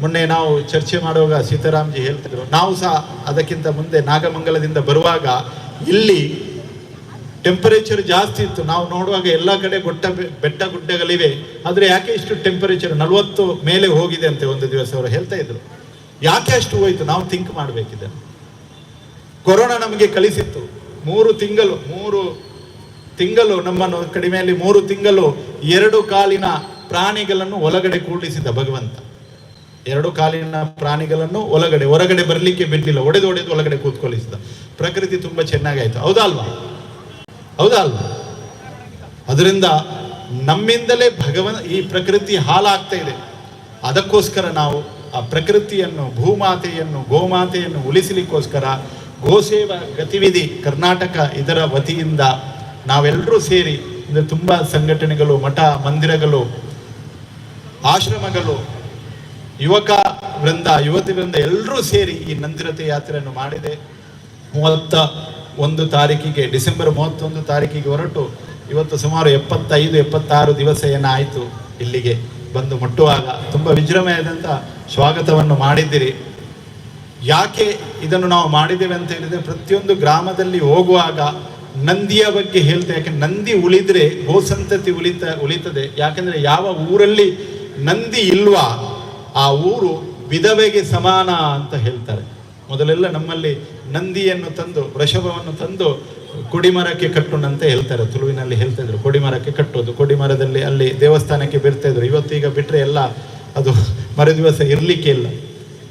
ಮೊನ್ನೆ ನಾವು ಚರ್ಚೆ ಮಾಡುವಾಗ ಸೀತಾರಾಮ್ಜಿ ಹೇಳ್ತಿದ್ರು. ನಾವು ಸಹ ಅದಕ್ಕಿಂತ ಮುಂದೆ ನಾಗಮಂಗಲದಿಂದ ಬರುವಾಗ ಇಲ್ಲಿ ಟೆಂಪರೇಚರ್ ಜಾಸ್ತಿ ಇತ್ತು. ನಾವು ನೋಡುವಾಗ ಎಲ್ಲ ಕಡೆ ಗುಡ್ಡ ಬೆಟ್ಟ ಗುಡ್ಡಗಳಿವೆ. ಆದರೆ ಯಾಕೆ ಇಷ್ಟು ಟೆಂಪರೇಚರ್ ನಲವತ್ತು ಮೇಲೆ ಹೋಗಿದೆ ಅಂತೆ ಒಂದು ದಿವಸ ಅವರು ಹೇಳ್ತಾ ಇದ್ರು. ಯಾಕೆ ಅಷ್ಟು ಹೋಯಿತು? ನಾವು ಥಿಂಕ್ ಮಾಡಬೇಕಿದೆ. ಕೊರೋನಾ ನಮಗೆ ಕಲಿಸಿತ್ತು. ಮೂರು ತಿಂಗಳು ಮೂರು ತಿಂಗಳು ನಮ್ಮನ್ನು ಕಡಿಮೆಯಲ್ಲಿ ಮೂರು ತಿಂಗಳು ಎರಡು ಕಾಲಿನ ಪ್ರಾಣಿಗಳನ್ನು ಒಳಗಡೆ ಕೂಡಿಸಿದ ಭಗವಂತ. ಎರಡು ಕಾಲಿನ ಪ್ರಾಣಿಗಳನ್ನು ಒಳಗಡೆ, ಹೊರಗಡೆ ಬರಲಿಕ್ಕೆ ಬಿಟ್ಟಿಲ್ಲ, ಒಡೆದು ಒಡೆದು ಒಳಗಡೆ ಕೂತ್ಕೊಳಿಸಿದ ಪ್ರಕೃತಿ ತುಂಬಾ ಚೆನ್ನಾಗಾಯ್ತು. ಹೌದಾ ಅಲ್ವಾ? ಹೌದಾ ಅಲ್ವಾ? ಅದರಿಂದ ನಮ್ಮಿಂದಲೇ ಭಗವನ್, ಈ ಪ್ರಕೃತಿ ಹಾಳಾಗ್ತಾ ಇದೆ. ಅದಕ್ಕೋಸ್ಕರ ನಾವು ಆ ಪ್ರಕೃತಿಯನ್ನು, ಭೂಮಾತೆಯನ್ನು, ಗೋಮಾತೆಯನ್ನು ಉಳಿಸಲಿಕ್ಕೋಸ್ಕರ ಗೋಸೇವಾ ಗತಿವಿಧಿ ಕರ್ನಾಟಕ ಇದರ ವತಿಯಿಂದ ನಾವೆಲ್ಲರೂ ಸೇರಿ ಅಂದರೆ ತುಂಬ ಸಂಘಟನೆಗಳು, ಮಠ, ಮಂದಿರಗಳು, ಆಶ್ರಮಗಳು, ಯುವಕ ವೃಂದ, ಯುವತಿ ವೃಂದ ಎಲ್ಲರೂ ಸೇರಿ ಈ ನಂದಿರತೆ ಯಾತ್ರೆಯನ್ನು ಮಾಡಿದೆ. ಮೂವತ್ತ ಒಂದು ತಾರೀಕಿಗೆ, ಡಿಸೆಂಬರ್ ಮೂವತ್ತೊಂದು ತಾರೀಕಿಗೆ ಹೊರಟು ಇವತ್ತು ಸುಮಾರು ಎಪ್ಪತ್ತೈದು, ಎಪ್ಪತ್ತಾರು ದಿವಸ ಏನಾಯಿತು ಇಲ್ಲಿಗೆ ಬಂದು ಮುಟ್ಟುವಾಗ ತುಂಬ ವಿಜೃಂಭಣೆಯಾದಂಥ ಸ್ವಾಗತವನ್ನು ಮಾಡಿದ್ದೀರಿ. ಯಾಕೆ ಇದನ್ನು ನಾವು ಮಾಡಿದ್ದೇವೆ ಅಂತ ಹೇಳಿದರೆ ಪ್ರತಿಯೊಂದು ಗ್ರಾಮದಲ್ಲಿ ಹೋಗುವಾಗ ನಂದಿಯ ಬಗ್ಗೆ ಹೇಳ್ತೇವೆ ಯಾಕೆ ನಂದಿ ಉಳಿದ್ರೆ, ಗೋಸಂತತಿ ಉಳಿತ, ಉಳಿತದೆ. ಯಾಕಂದ್ರೆ ಯಾವ ಊರಲ್ಲಿ ನಂದಿ ಇಲ್ವಾ, ಆ ಊರು ವಿಧವೆಗೆ ಸಮಾನ ಅಂತ ಹೇಳ್ತಾರೆ. ಮೊದಲೆಲ್ಲ ನಮ್ಮಲ್ಲಿ ನಂದಿಯನ್ನು ತಂದು, ವೃಷಭವನ್ನು ತಂದು ಕೊಡಿಮರಕ್ಕೆ ಕಟ್ಟೋಣ ಅಂತ ಹೇಳ್ತಾರೆ. ತುಳುವಿನಲ್ಲಿ ಹೇಳ್ತಾ ಇದ್ರು, ಕೊಡಿಮರಕ್ಕೆ ಕಟ್ಟೋದು, ಕೊಡಿಮರದಲ್ಲಿ ಅಲ್ಲಿ ದೇವಸ್ಥಾನಕ್ಕೆ ಬಿಡ್ತಾ ಇದ್ರು. ಇವತ್ತೀಗ ಬಿಟ್ಟರೆ ಎಲ್ಲ ಅದು ಮರೆದಿವಸ ಇರಲಿಕ್ಕೆ ಇಲ್ಲ.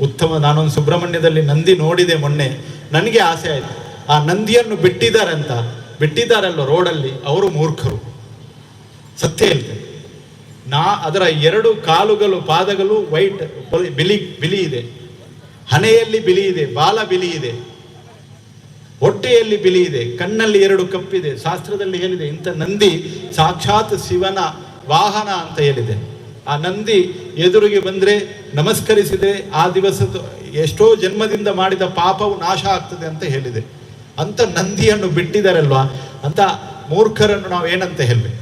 ಉತ್ತಮ ನಾನೊಂದು ಸುಬ್ರಹ್ಮಣ್ಯದಲ್ಲಿ ನಂದಿ ನೋಡಿದೆ ಮೊನ್ನೆ. ನನಗೆ ಆಸೆ ಆಯಿತು. ಆ ನಂದಿಯನ್ನು ಬಿಟ್ಟಿದ್ದಾರಂತ ಬಿಟ್ಟಿದ್ದಾರಲ್ಲ ರೋಡಲ್ಲಿ. ಅವರು ಮೂರ್ಖರು. ಸತ್ಯ ಹೇಳ್ತೇನೆ. ನಾ, ಅದರ ಎರಡು ಕಾಲುಗಳು, ಪಾದಗಳು ವೈಟ್ ಬಿಲಿ ಬಿಲಿ ಇದೆ. ಹಣೆಯಲ್ಲಿ ಬಿಲಿ ಇದೆ, ಬಾಲ ಬಿಲಿ ಇದೆ. ಹೊಟ್ಟೆಯಲ್ಲಿ ಬಿಲಿ ಇದೆ, ಕಣ್ಣಲ್ಲಿ ಎರಡು ಕಪ್ಪಿದೆ. ಶಾಸ್ತ್ರದಲ್ಲಿ ಹೇಳಿದೆ, ಇಂಥ ನಂದಿ ಸಾಕ್ಷಾತ್ ಶಿವನ ವಾಹನ ಅಂತ ಹೇಳಿದೆ. ಆ ನಂದಿ ಎದುರಿಗೆ ಬಂದರೆ ನಮಸ್ಕರಿಸಿದೆ, ಆ ದಿವಸದ ಎಷ್ಟೋ ಜನ್ಮದಿಂದ ಮಾಡಿದ ಪಾಪವು ನಾಶ ಆಗ್ತದೆ ಅಂತ ಹೇಳಿದೆ. ಅಂತ ನಂದಿಯನ್ನು ಬಿಟ್ಟಿದ್ದಾರಲ್ವಾ ಅಂತ ಮೂರ್ಖರನ್ನು ನಾವು ಏನಂತ ಹೇಳಬೇಕು?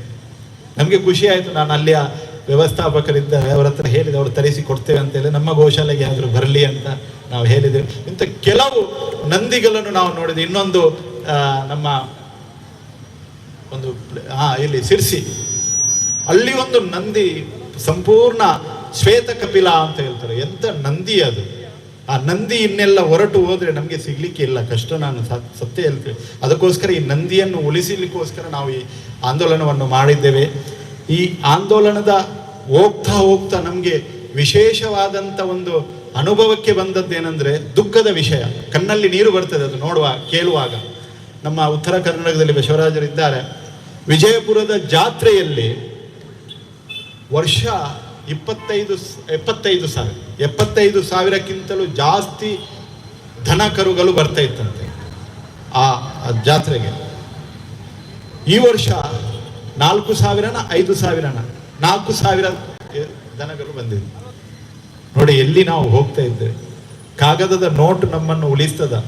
ನಮಗೆ ಖುಷಿ ಆಯಿತು, ನಾನು ಅಲ್ಲಿಯ ವ್ಯವಸ್ಥಾಪಕರಿದ್ದಾರೆ, ಅವರ ಹತ್ರ ಹೇಳಿದೆ, ಅವರು ತರಿಸಿ ಕೊಡ್ತೇವೆ ಅಂತ ಹೇಳಿ, ನಮ್ಮ ಗೋಶಾಲೆಗೆ ಆದರೂ ಬರಲಿ ಅಂತ ನಾವು ಹೇಳಿದೆ. ಇಂಥ ಕೆಲವು ನಂದಿಗಳನ್ನು ನಾವು ನೋಡಿದೆ. ಇನ್ನೊಂದು ನಮ್ಮ ಒಂದು ಹಾ ಇಲ್ಲಿ ಸಿರ್ಸಿ. ಅಲ್ಲಿ ಒಂದು ನಂದಿ ಸಂಪೂರ್ಣ ಶ್ವೇತ ಕಪಿಲ ಅಂತ ಹೇಳ್ತಾರೆ. ಎಂತ ನಂದಿ ಅದು. ಆ ನಂದಿ ಇನ್ನೆಲ್ಲ ಹೊರಟು ಹೋದ್ರೆ ನಮಗೆ ಸಿಗ್ಲಿಕ್ಕೆ ಇಲ್ಲ. ಕಷ್ಟ ನಾನು ಸತ್- ಸತ್ಯ ಹೇಳ್ತೇವೆ ಅದಕ್ಕೋಸ್ಕರ ಈ ನಂದಿಯನ್ನು ಉಳಿಸಲಿಕ್ಕೋಸ್ಕರ ನಾವು ಈ ಆಂದೋಲನವನ್ನು ಮಾಡಿದ್ದೇವೆ. ಈ ಆಂದೋಲನದ ಹೋಗ್ತಾ ಹೋಗ್ತಾ ನಮಗೆ ವಿಶೇಷವಾದಂಥ ಒಂದು ಅನುಭವಕ್ಕೆ ಬಂದದ್ದೇನೆಂದ್ರೆ ದುಃಖದ ವಿಷಯ. ಕಣ್ಣಲ್ಲಿ ನೀರು ಬರ್ತದೆ ಅದು ನೋಡುವ, ಕೇಳುವಾಗ. ನಮ್ಮ ಉತ್ತರ ಕರ್ನಾಟಕದಲ್ಲಿ ಬಸವರಾಜರಿದ್ದಾರೆ ವಿಜಯಪುರದ ಜಾತ್ರೆಯಲ್ಲಿ ವರ್ಷ ಇಪ್ಪತ್ತೈದು ಎಪ್ಪತ್ತೈದು ಸಾವಿರ. ಎಪ್ಪತ್ತೈದು ಸಾವಿರಕ್ಕಿಂತಲೂ ಜಾಸ್ತಿ ದನ ಕರುಗಳು ಬರ್ತಾ ಇತ್ತಂತೆ ಆ ಜಾತ್ರೆಗೆ. ಈ ವರ್ಷ ನಾಲ್ಕು ಸಾವಿರನ, ಐದು ಸಾವಿರನ, ನಾಲ್ಕು ಸಾವಿರ ದನಗಳು ಬಂದಿದೆ. ನೋಡಿ, ಎಲ್ಲಿ ನಾವು ಹೋಗ್ತಾ ಇದ್ದೇವೆ. ಕಾಗದದ ನೋಟ್ ನಮ್ಮನ್ನು ಉಳಿಸ್ತದ.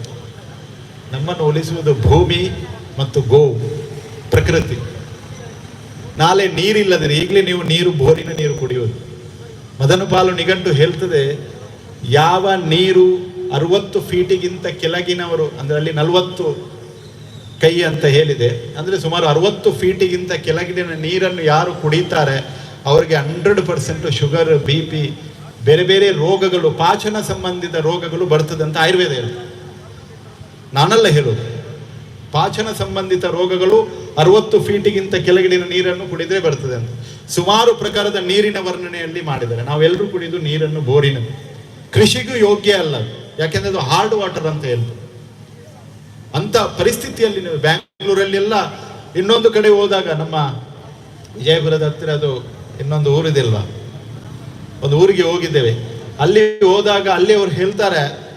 ನಮ್ಮನ್ನು ಉಳಿಸುವುದು ಭೂಮಿ ಮತ್ತು ಗೋವು, ಪ್ರಕೃತಿ. ನಾಳೆ ನೀರಿಲ್ಲದರೆ, ಈಗಲೇ ನೀವು ನೀರು ಬೋರಿನ ನೀರು ಕುಡಿಯೋದು ಮದನಪಾಲು ನಿಘಂಟು ಹೇಳ್ತದೆ, ಯಾವ ನೀರು ಅರವತ್ತು ಫೀಟಿಗಿಂತ ಕೆಳಗಿನವರು, ಅಂದರೆ ಅಲ್ಲಿ ನಲವತ್ತು ಕೈ ಅಂತ ಹೇಳಿದೆ, ಅಂದರೆ ಸುಮಾರು ಅರವತ್ತು ಫೀಟಿಗಿಂತ ಕೆಳಗಿನ ನೀರನ್ನು ಯಾರು ಕುಡಿತಾರೆ, ಅವರಿಗೆ hundred percent sugar, B P, ಬೇರೆ ಬೇರೆ ರೋಗಗಳು, ಪಾಚನ ಸಂಬಂಧಿತ ರೋಗಗಳು ಬರ್ತದೆ ಅಂತ ಆಯುರ್ವೇದ ಹೇಳುತ್ತೆ ನಾನಲ್ಲ ಹೇಳೋದು. ಪಾಚನ ಸಂಬಂಧಿತ ರೋಗಗಳು ಅರವತ್ತು ಫೀಟಿಗಿಂತ ಕೆಳಗಡಿನ ನೀರನ್ನು ಕುಡಿದ್ರೆ ಬರ್ತದೆ ಅಂತ. ಸುಮಾರು ಪ್ರಕಾರದ ನೀರಿನ ವರ್ಣನೆಯಲ್ಲಿ ಮಾಡಿದ್ದಾರೆ. ನಾವೆಲ್ಲರೂ ಕುಡಿದು ನೀರನ್ನು ಬೋರಿನ ಕೃಷಿಗೂ ಯೋಗ್ಯ ಅಲ್ಲ. ಯಾಕೆಂದ್ರೆ ಅದು ಹಾರ್ಡ್ ವಾಟರ್ ಅಂತ ಹೇಳ್ತಾರೆ. ಅಂತ ಪರಿಸ್ಥಿತಿಯಲ್ಲಿ ನೀವು ಬ್ಯಾಂಗ್ಳೂರಲ್ಲೆಲ್ಲ ಇನ್ನೊಂದು ಕಡೆ ಹೋದಾಗ ನಮ್ಮ ವಿಜಯಪುರದ ಹತ್ತಿರ ಅದು ಇನ್ನೊಂದು ಊರಿದೆಲ್ವಾ ಒಂದು ಊರಿಗೆ ಹೋಗಿದ್ದೇವೆ. ಅಲ್ಲಿ ಹೋದಾಗ ಅಲ್ಲಿ ಅವ್ರು ಹೇಳ್ತಾರೆ,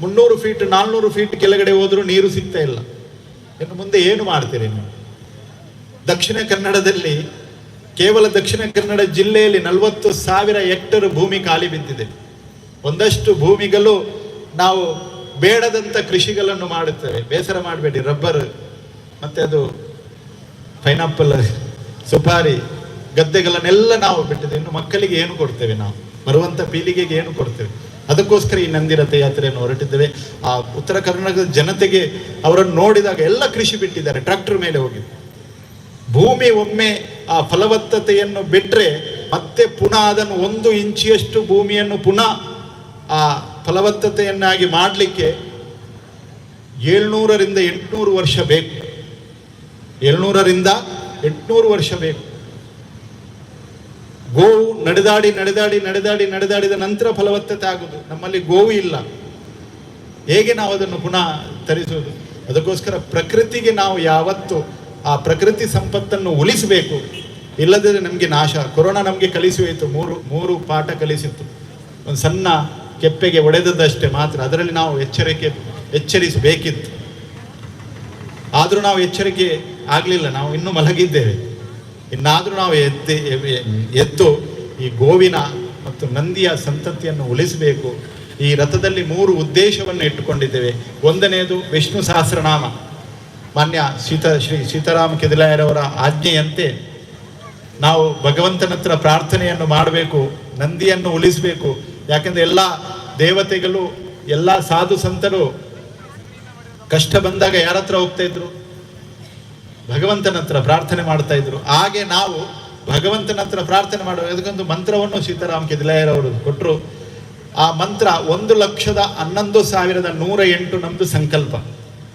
ಮುನ್ನೂರು ಫೀಟ್ ನಾಲ್ನೂರು ಫೀಟ್ ಕೆಳಗಡೆ ಹೋದ್ರೂ ನೀರು ಸಿಗ್ತಾ ಇಲ್ಲ. ಇನ್ನು ಮುಂದೆ ಏನು ಮಾಡ್ತೀರಿ ನೀವು? ದಕ್ಷಿಣ ಕನ್ನಡದಲ್ಲಿ, ಕೇವಲ ದಕ್ಷಿಣ ಕನ್ನಡ ಜಿಲ್ಲೆಯಲ್ಲಿ ನಲವತ್ತು ಸಾವಿರ ಹೆಕ್ಟರ್ ಭೂಮಿ ಖಾಲಿ ಬಿದ್ದಿದೆ. ಒಂದಷ್ಟು ಭೂಮಿಗಳು ನಾವು ಬೇಡದಂತ ಕೃಷಿಗಳನ್ನು ಮಾಡುತ್ತೇವೆ. ಬೇಸರ ಮಾಡಬೇಡಿ, ರಬ್ಬರ್, ಮತ್ತೆ ಅದು ಪೈನಾಪಲ್, ಸುಪಾರಿ, ಗದ್ದೆಗಳನ್ನೆಲ್ಲ ನಾವು ಬಿಟ್ಟಿದ್ದೇವೆ. ಇನ್ನು ಮಕ್ಕಳಿಗೆ ಏನು ಕೊಡ್ತೇವೆ ನಾವು? ಬರುವಂತ ಪೀಳಿಗೆಗೆ ಏನು ಕೊಡ್ತೇವೆ? ಅದಕ್ಕೋಸ್ಕರ ಈ ನಂದಿರಥ ಯಾತ್ರೆಯನ್ನು ಹೊರಟಿದ್ದೇವೆ. ಆ ಉತ್ತರ ಕರ್ನಾಟಕದ ಜನತೆಗೆ ಅವರನ್ನು ನೋಡಿದಾಗ ಎಲ್ಲ ಕೃಷಿ ಬಿಟ್ಟಿದ್ದಾರೆ ಟ್ರಾಕ್ಟರ್ ಮೇಲೆ ಹೋಗಿ. ಭೂಮಿ ಒಮ್ಮೆ ಆ ಫಲವತ್ತತೆಯನ್ನು ಬಿಟ್ಟರೆ ಮತ್ತೆ ಪುನಃ ಅದನ್ನು ಒಂದು ಇಂಚಿಯಷ್ಟು ಭೂಮಿಯನ್ನು ಪುನಃ ಆ ಫಲವತ್ತತೆಯನ್ನಾಗಿ ಮಾಡಲಿಕ್ಕೆ ಏಳ್ನೂರರಿಂದ ಎಂಟುನೂರು ವರ್ಷ ಬೇಕು. ಏಳ್ನೂರರಿಂದ ಎಂಟುನೂರು ವರ್ಷ ಬೇಕು. ಗೋವು ನಡೆದಾಡಿ ನಡೆದಾಡಿ ನಡೆದಾಡಿ, ನಡೆದಾಡಿದ ನಂತರ ಫಲವತ್ತತೆ ಆಗುದು ನಮ್ಮಲ್ಲಿ ಗೋವು ಇಲ್ಲ. ಹೇಗೆ ನಾವು ಅದನ್ನು ಪುನಃ ತರಿಸುವುದು? ಅದಕ್ಕೋಸ್ಕರ ಪ್ರಕೃತಿಗೆ ನಾವು ಯಾವತ್ತು ಆ ಪ್ರಕೃತಿ ಸಂಪತ್ತನ್ನು ಉಳಿಸಬೇಕು. ಇಲ್ಲದಿದ್ರೆ ನಮಗೆ ನಾಶ. ಕೊರೋನಾ ನಮಗೆ ಕಲಿಸಿ ಹೋಯಿತು ಮೂರು ಮೂರು ಪಾಠ ಕಲಿಸಿತ್ತು. ಒಂದು ಸಣ್ಣ ಕೆಪ್ಪೆಗೆ ಒಡೆದದ್ದಷ್ಟೇ ಮಾತ್ರ. ಅದರಲ್ಲಿ ನಾವು ಎಚ್ಚರಿಕೆ, ಎಚ್ಚರಿಸಬೇಕಿತ್ತು. ಆದರೂ ನಾವು ಎಚ್ಚರಿಕೆ ಆಗಲಿಲ್ಲ. ನಾವು ಇನ್ನೂ ಮಲಗಿದ್ದೇವೆ. ಇನ್ನಾದರೂ ನಾವು ಎದ್ದೆ ಎದ್ದು ಈ ಗೋವಿನ ಮತ್ತು ನಂದಿಯ ಸಂತತಿಯನ್ನು ಉಳಿಸಬೇಕು. ಈ ರಥದಲ್ಲಿ ಮೂರು ಉದ್ದೇಶವನ್ನು ಇಟ್ಟುಕೊಂಡಿದ್ದೇವೆ. ಒಂದನೆಯದು ವಿಷ್ಣು ಸಹಸ್ರನಾಮ. ಮಾನ್ಯ ಸೀತ, ಶ್ರೀ ಸೀತಾರಾಮ ಕೆದಿಲಾಯರವರ ಆಜ್ಞೆಯಂತೆ ನಾವು ಭಗವಂತನ ಹತ್ರ ಪ್ರಾರ್ಥನೆಯನ್ನು ಮಾಡಬೇಕು, ನಂದಿಯನ್ನು ಉಳಿಸಬೇಕು. ಯಾಕೆಂದರೆ ಎಲ್ಲ ದೇವತೆಗಳು, ಎಲ್ಲ ಸಾಧು ಸಂತರು ಕಷ್ಟ ಬಂದಾಗ ಯಾರ ಹತ್ರ ಹೋಗ್ತಾ ಇದ್ರು? ಭಗವಂತನ ಹತ್ರ ಪ್ರಾರ್ಥನೆ ಮಾಡ್ತಾ ಇದ್ರು. ಹಾಗೆ ನಾವು ಭಗವಂತನ ಹತ್ರ ಪ್ರಾರ್ಥನೆ ಮಾಡುವ ಅದಕ್ಕೊಂದು ಮಂತ್ರವನ್ನು ಸೀತಾರಾಮ್ ಕೆದಿಲಾಯರವರು ಕೊಟ್ಟರು ಆ ಮಂತ್ರ ಒಂದು ಲಕ್ಷದ ಹನ್ನೊಂದು ಸಾವಿರದ ನೂರ ಎಂಟು ನಮ್ದು ಸಂಕಲ್ಪ.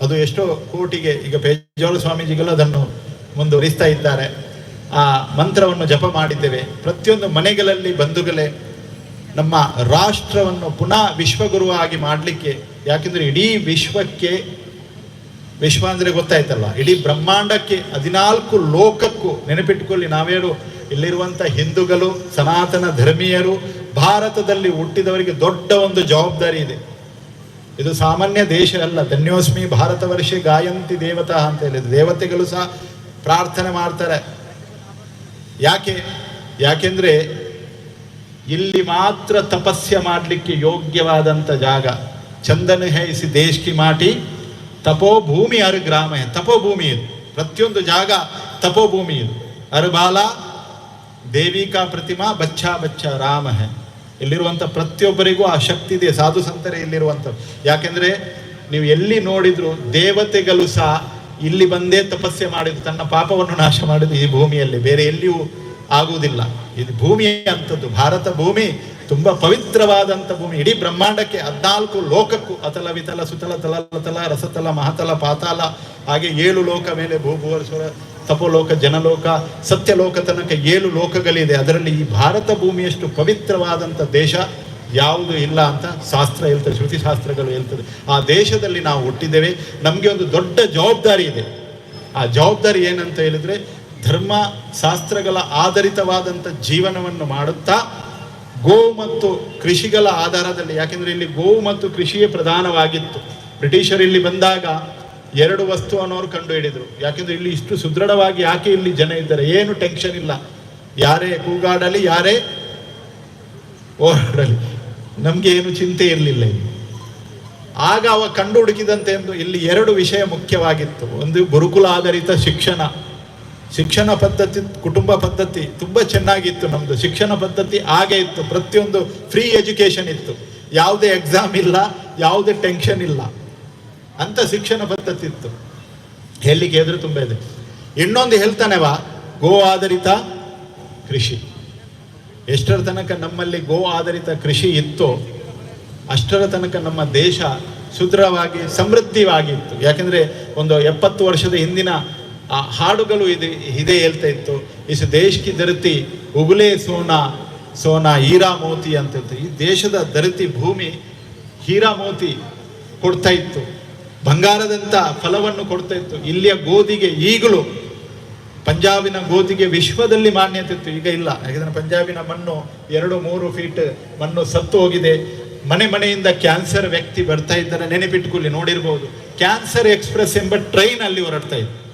ಅದು ಎಷ್ಟೋ ಕೋಟಿಗೆ ಈಗ ಪೇಜೋಳ ಸ್ವಾಮೀಜಿಗಳು ಅದನ್ನು ಮುಂದುವರಿಸ್ತಾ ಇದ್ದಾರೆ. ಆ ಮಂತ್ರವನ್ನು ಜಪ ಮಾಡಿದ್ದೇವೆ. ಪ್ರತಿಯೊಂದು ಮನೆಗಳಲ್ಲಿ ಬಂಧುಗಳೇ, ನಮ್ಮ ರಾಷ್ಟ್ರವನ್ನು ಪುನಃ ವಿಶ್ವಗುರುವಾಗಿ ಮಾಡಲಿಕ್ಕೆ, ಯಾಕೆಂದರೆ ಇಡೀ ವಿಶ್ವಕ್ಕೆ ವಿಶ್ವ ಅಂದ್ರೆ ಗೊತ್ತಾಯ್ತಲ್ಲ? ಇಡೀ ಬ್ರಹ್ಮಾಂಡಕ್ಕೆ ಹದಿನಾಲ್ಕು ಲೋಕಕ್ಕೂ ನೆನಪಿಟ್ಟುಕೊಳ್ಳಿ ನಾವೇನು ಇಲ್ಲಿರುವಂತ ಹಿಂದೂಗಳು, ಸನಾತನ ಧರ್ಮೀಯರು, ಭಾರತದಲ್ಲಿ ಹುಟ್ಟಿದವರಿಗೆ ದೊಡ್ಡ ಒಂದು ಜವಾಬ್ದಾರಿ ಇದೆ. ಇದು ಸಾಮಾನ್ಯ ದೇಶ ಅಲ್ಲ. ಧನ್ಯೋಸ್ಮಿ ಭಾರತ ವರ್ಷೆ ಗಾಯಂತಿ ದೇವತಾ ಅಂತ ಹೇಳಿದ್ರು. ದೇವತೆಗಳು ಸಹ ಪ್ರಾರ್ಥನೆ ಮಾಡ್ತಾರೆ. ಯಾಕೆ? ಯಾಕೆಂದ್ರೆ ಇಲ್ಲಿ ಮಾತ್ರ ತಪಸ್ಯ ಮಾಡಲಿಕ್ಕೆ ಯೋಗ್ಯವಾದಂಥ ಜಾಗ. ಚಂದನ ಹೇಯಿಸಿ ದೇಶಕ್ಕೆ ದೇಶ್ ಮಾಟಿ. ತಪೋಭೂಮಿ ಅರು ಗ್ರಾಮ ತಪೋ ಭೂಮಿ ಇದು. ಪ್ರತಿಯೊಂದು ಜಾಗ ತಪೋ ಭೂಮಿ ಇದು ಅರುಬಾಲ ದೇವಿಕಾ ಪ್ರತಿಮಾ ಬಚ್ಚಾ ಬಚ್ಚಾ ರಾಮ ಇಲ್ಲಿರುವಂಥ ಪ್ರತಿಯೊಬ್ಬರಿಗೂ ಆ ಶಕ್ತಿ ಇದೆ. ಸಾಧು ಸಂತರೇ ಇಲ್ಲಿರುವಂಥ ಯಾಕೆಂದ್ರೆ ನೀವು ಎಲ್ಲಿ ನೋಡಿದ್ರು ದೇವತೆಗಳು ಸಹ ಇಲ್ಲಿ ಬಂದೇ ತಪಸ್ಸೆ ಮಾಡಿದ್ರು ತನ್ನ ಪಾಪವನ್ನು ನಾಶ ಮಾಡಿದ್ರು ಈ ಭೂಮಿಯಲ್ಲಿ. ಬೇರೆ ಎಲ್ಲಿಯೂ ಆಗುವುದಿಲ್ಲ. ಇದು ಭೂಮಿ ಅಂಥದ್ದು. ಭಾರತ ಭೂಮಿ ತುಂಬಾ ಪವಿತ್ರವಾದಂಥ ಭೂಮಿ. ಇಡೀ ಬ್ರಹ್ಮಾಂಡಕ್ಕೆ ಹದ್ನಾಲ್ಕು ಲೋಕಕ್ಕೂ ಅತಲ ವಿತಲ, ಸುತಲ ತಲತಲ ತಲ, ರಸತಲ, ಮಹತಲ, ಪಾತಾಲ, ಹಾಗೆ ಏಳು ಲೋಕ ಮೇಲೆ ಭೂಭುವರ್ಶ್ವರ ತಪೋಲೋಕ, ಜನಲೋಕ, ಸತ್ಯಲೋಕ ತನಕ ಏಳು ಲೋಕಗಳಿದೆ. ಅದರಲ್ಲಿ ಈ ಭಾರತ ಭೂಮಿಯಷ್ಟು ಪವಿತ್ರವಾದಂಥ ದೇಶ ಯಾವುದು ಇಲ್ಲ ಅಂತ ಶಾಸ್ತ್ರ ಹೇಳ್ತದೆ ಶ್ರುತಿ ಶಾಸ್ತ್ರಗಳು ಹೇಳ್ತದೆ. ಆ ದೇಶದಲ್ಲಿ ನಾವು ಹುಟ್ಟಿದ್ದೇವೆ. ನಮಗೆ ಒಂದು ದೊಡ್ಡ ಜವಾಬ್ದಾರಿ ಇದೆ. ಆ ಜವಾಬ್ದಾರಿ ಏನಂತ ಹೇಳಿದ್ರೆ ಧರ್ಮ ಶಾಸ್ತ್ರಗಳ ಆಧಾರಿತವಾದಂಥ ಜೀವನವನ್ನು ಮಾಡುತ್ತಾ ಗೋ ಮತ್ತು ಕೃಷಿಗಳ ಆಧಾರದಲ್ಲಿ, ಯಾಕೆಂದರೆ ಇಲ್ಲಿ ಗೋವು ಮತ್ತು ಕೃಷಿಯೇ ಪ್ರಧಾನವಾಗಿತ್ತು. ಬ್ರಿಟಿಷರು ಇಲ್ಲಿ ಬಂದಾಗ ಎರಡು ವಸ್ತು ಅನ್ನೋರು ಕಂಡು ಯಾಕೆಂದರೆ ಯಾಕೆಂದ್ರೆ ಇಲ್ಲಿ ಇಷ್ಟು ಸುದೃಢವಾಗಿ ಯಾಕೆ ಇಲ್ಲಿ ಜನ ಇದ್ದಾರೆ? ಏನು ಟೆನ್ಷನ್ ಇಲ್ಲ. ಯಾರೇ ಕೂಗಾಡಲಿ, ಯಾರೇ ಓಡಾಡಲಿ ನಮಗೆ ಏನು ಚಿಂತೆ ಇರಲಿಲ್ಲ ಆಗ ಅವ ಕಂಡು ಹುಡುಕಿದಂತೆ ಎಂದು ಇಲ್ಲಿ ಎರಡು ವಿಷಯ ಮುಖ್ಯವಾಗಿತ್ತು. ಒಂದು ಗುರುಕುಲ ಆಧಾರಿತ ಶಿಕ್ಷಣ. ಶಿಕ್ಷಣ ಪದ್ಧತಿ, ಕುಟುಂಬ ಪದ್ಧತಿ ತುಂಬ ಚೆನ್ನಾಗಿತ್ತು ನಮ್ಮದು ಶಿಕ್ಷಣ ಪದ್ಧತಿ ಹಾಗೆ ಇತ್ತು. ಪ್ರತಿಯೊಂದು ಫ್ರೀ ಎಜುಕೇಷನ್ ಇತ್ತು. ಯಾವುದೇ ಎಕ್ಸಾಮ್ ಇಲ್ಲ, ಯಾವುದೇ ಟೆನ್ಷನ್ ಇಲ್ಲ. ಅಂತ ಶಿಕ್ಷಣ ಪದ್ಧತಿ ಇತ್ತು. ಹೇಳಲಿಕ್ಕೆ ಎದುರು ತುಂಬ ಇದೆ. ಇನ್ನೊಂದು ಹೇಳ್ತಾನೆವಾ ಗೋ ಆಧಾರಿತ ಕೃಷಿ. ಎಷ್ಟರ ತನಕ ನಮ್ಮಲ್ಲಿ ಗೋ ಆಧಾರಿತ ಕೃಷಿ ಇತ್ತು ಅಷ್ಟರ ತನಕ ನಮ್ಮ ದೇಶ ಸುದೃಢವಾಗಿ ಸಮೃದ್ಧಿವಾಗಿತ್ತು ಯಾಕೆಂದರೆ ಒಂದು ಎಪ್ಪತ್ತು ವರ್ಷದ ಹಿಂದಿನ ಆ ಹಾಡುಗಳು ಇದೆ, ಇದೇ ಹೇಳ್ತಾ ಇತ್ತು. ಇಸ್ ದೇಶಕ್ಕೆ ಧರತಿ ಉಗುಲೇ ಸೋನ ಸೋನ ಹೀರಾ ಮೋತಿ ಅಂತ ಈ ದೇಶದ ಧರತಿ ಭೂಮಿ ಹೀರಾ ಮೋತಿ ಕೊಡ್ತಾ ಇತ್ತು. ಬಂಗಾರದಂಥ ಫಲವನ್ನು ಕೊಡ್ತಾ ಇತ್ತು. ಇಲ್ಲಿಯ ಗೋಧಿಗೆ ಈಗಲೂ, ಪಂಜಾಬಿನ ಗೋಧಿಗೆ ವಿಶ್ವದಲ್ಲಿ ಮಾನ್ಯತೆ ಇತ್ತು. ಈಗ ಇಲ್ಲ. ಯಾಕಂದ್ರೆ ಪಂಜಾಬಿನ ಮಣ್ಣು ಎರಡು, ಮೂರು ಫೀಟ್ ಮಣ್ಣು ಸತ್ತು ಹೋಗಿದೆ. ಮನೆ ಮನೆಯಿಂದ ಕ್ಯಾನ್ಸರ್ ವ್ಯಕ್ತಿ ಬರ್ತಾ ಇದ್ದಾರೆ. ನೆನಪಿಟ್ಕೊಳ್ಳಿ, ನೋಡಿರ್ಬೋದು. ಕ್ಯಾನ್ಸರ್ ಎಕ್ಸ್ಪ್ರೆಸ್ ಎಂಬ ಟ್ರೈನ್ ಅಲ್ಲಿ ಹೊರಡ್ತಾ ಇತ್ತು.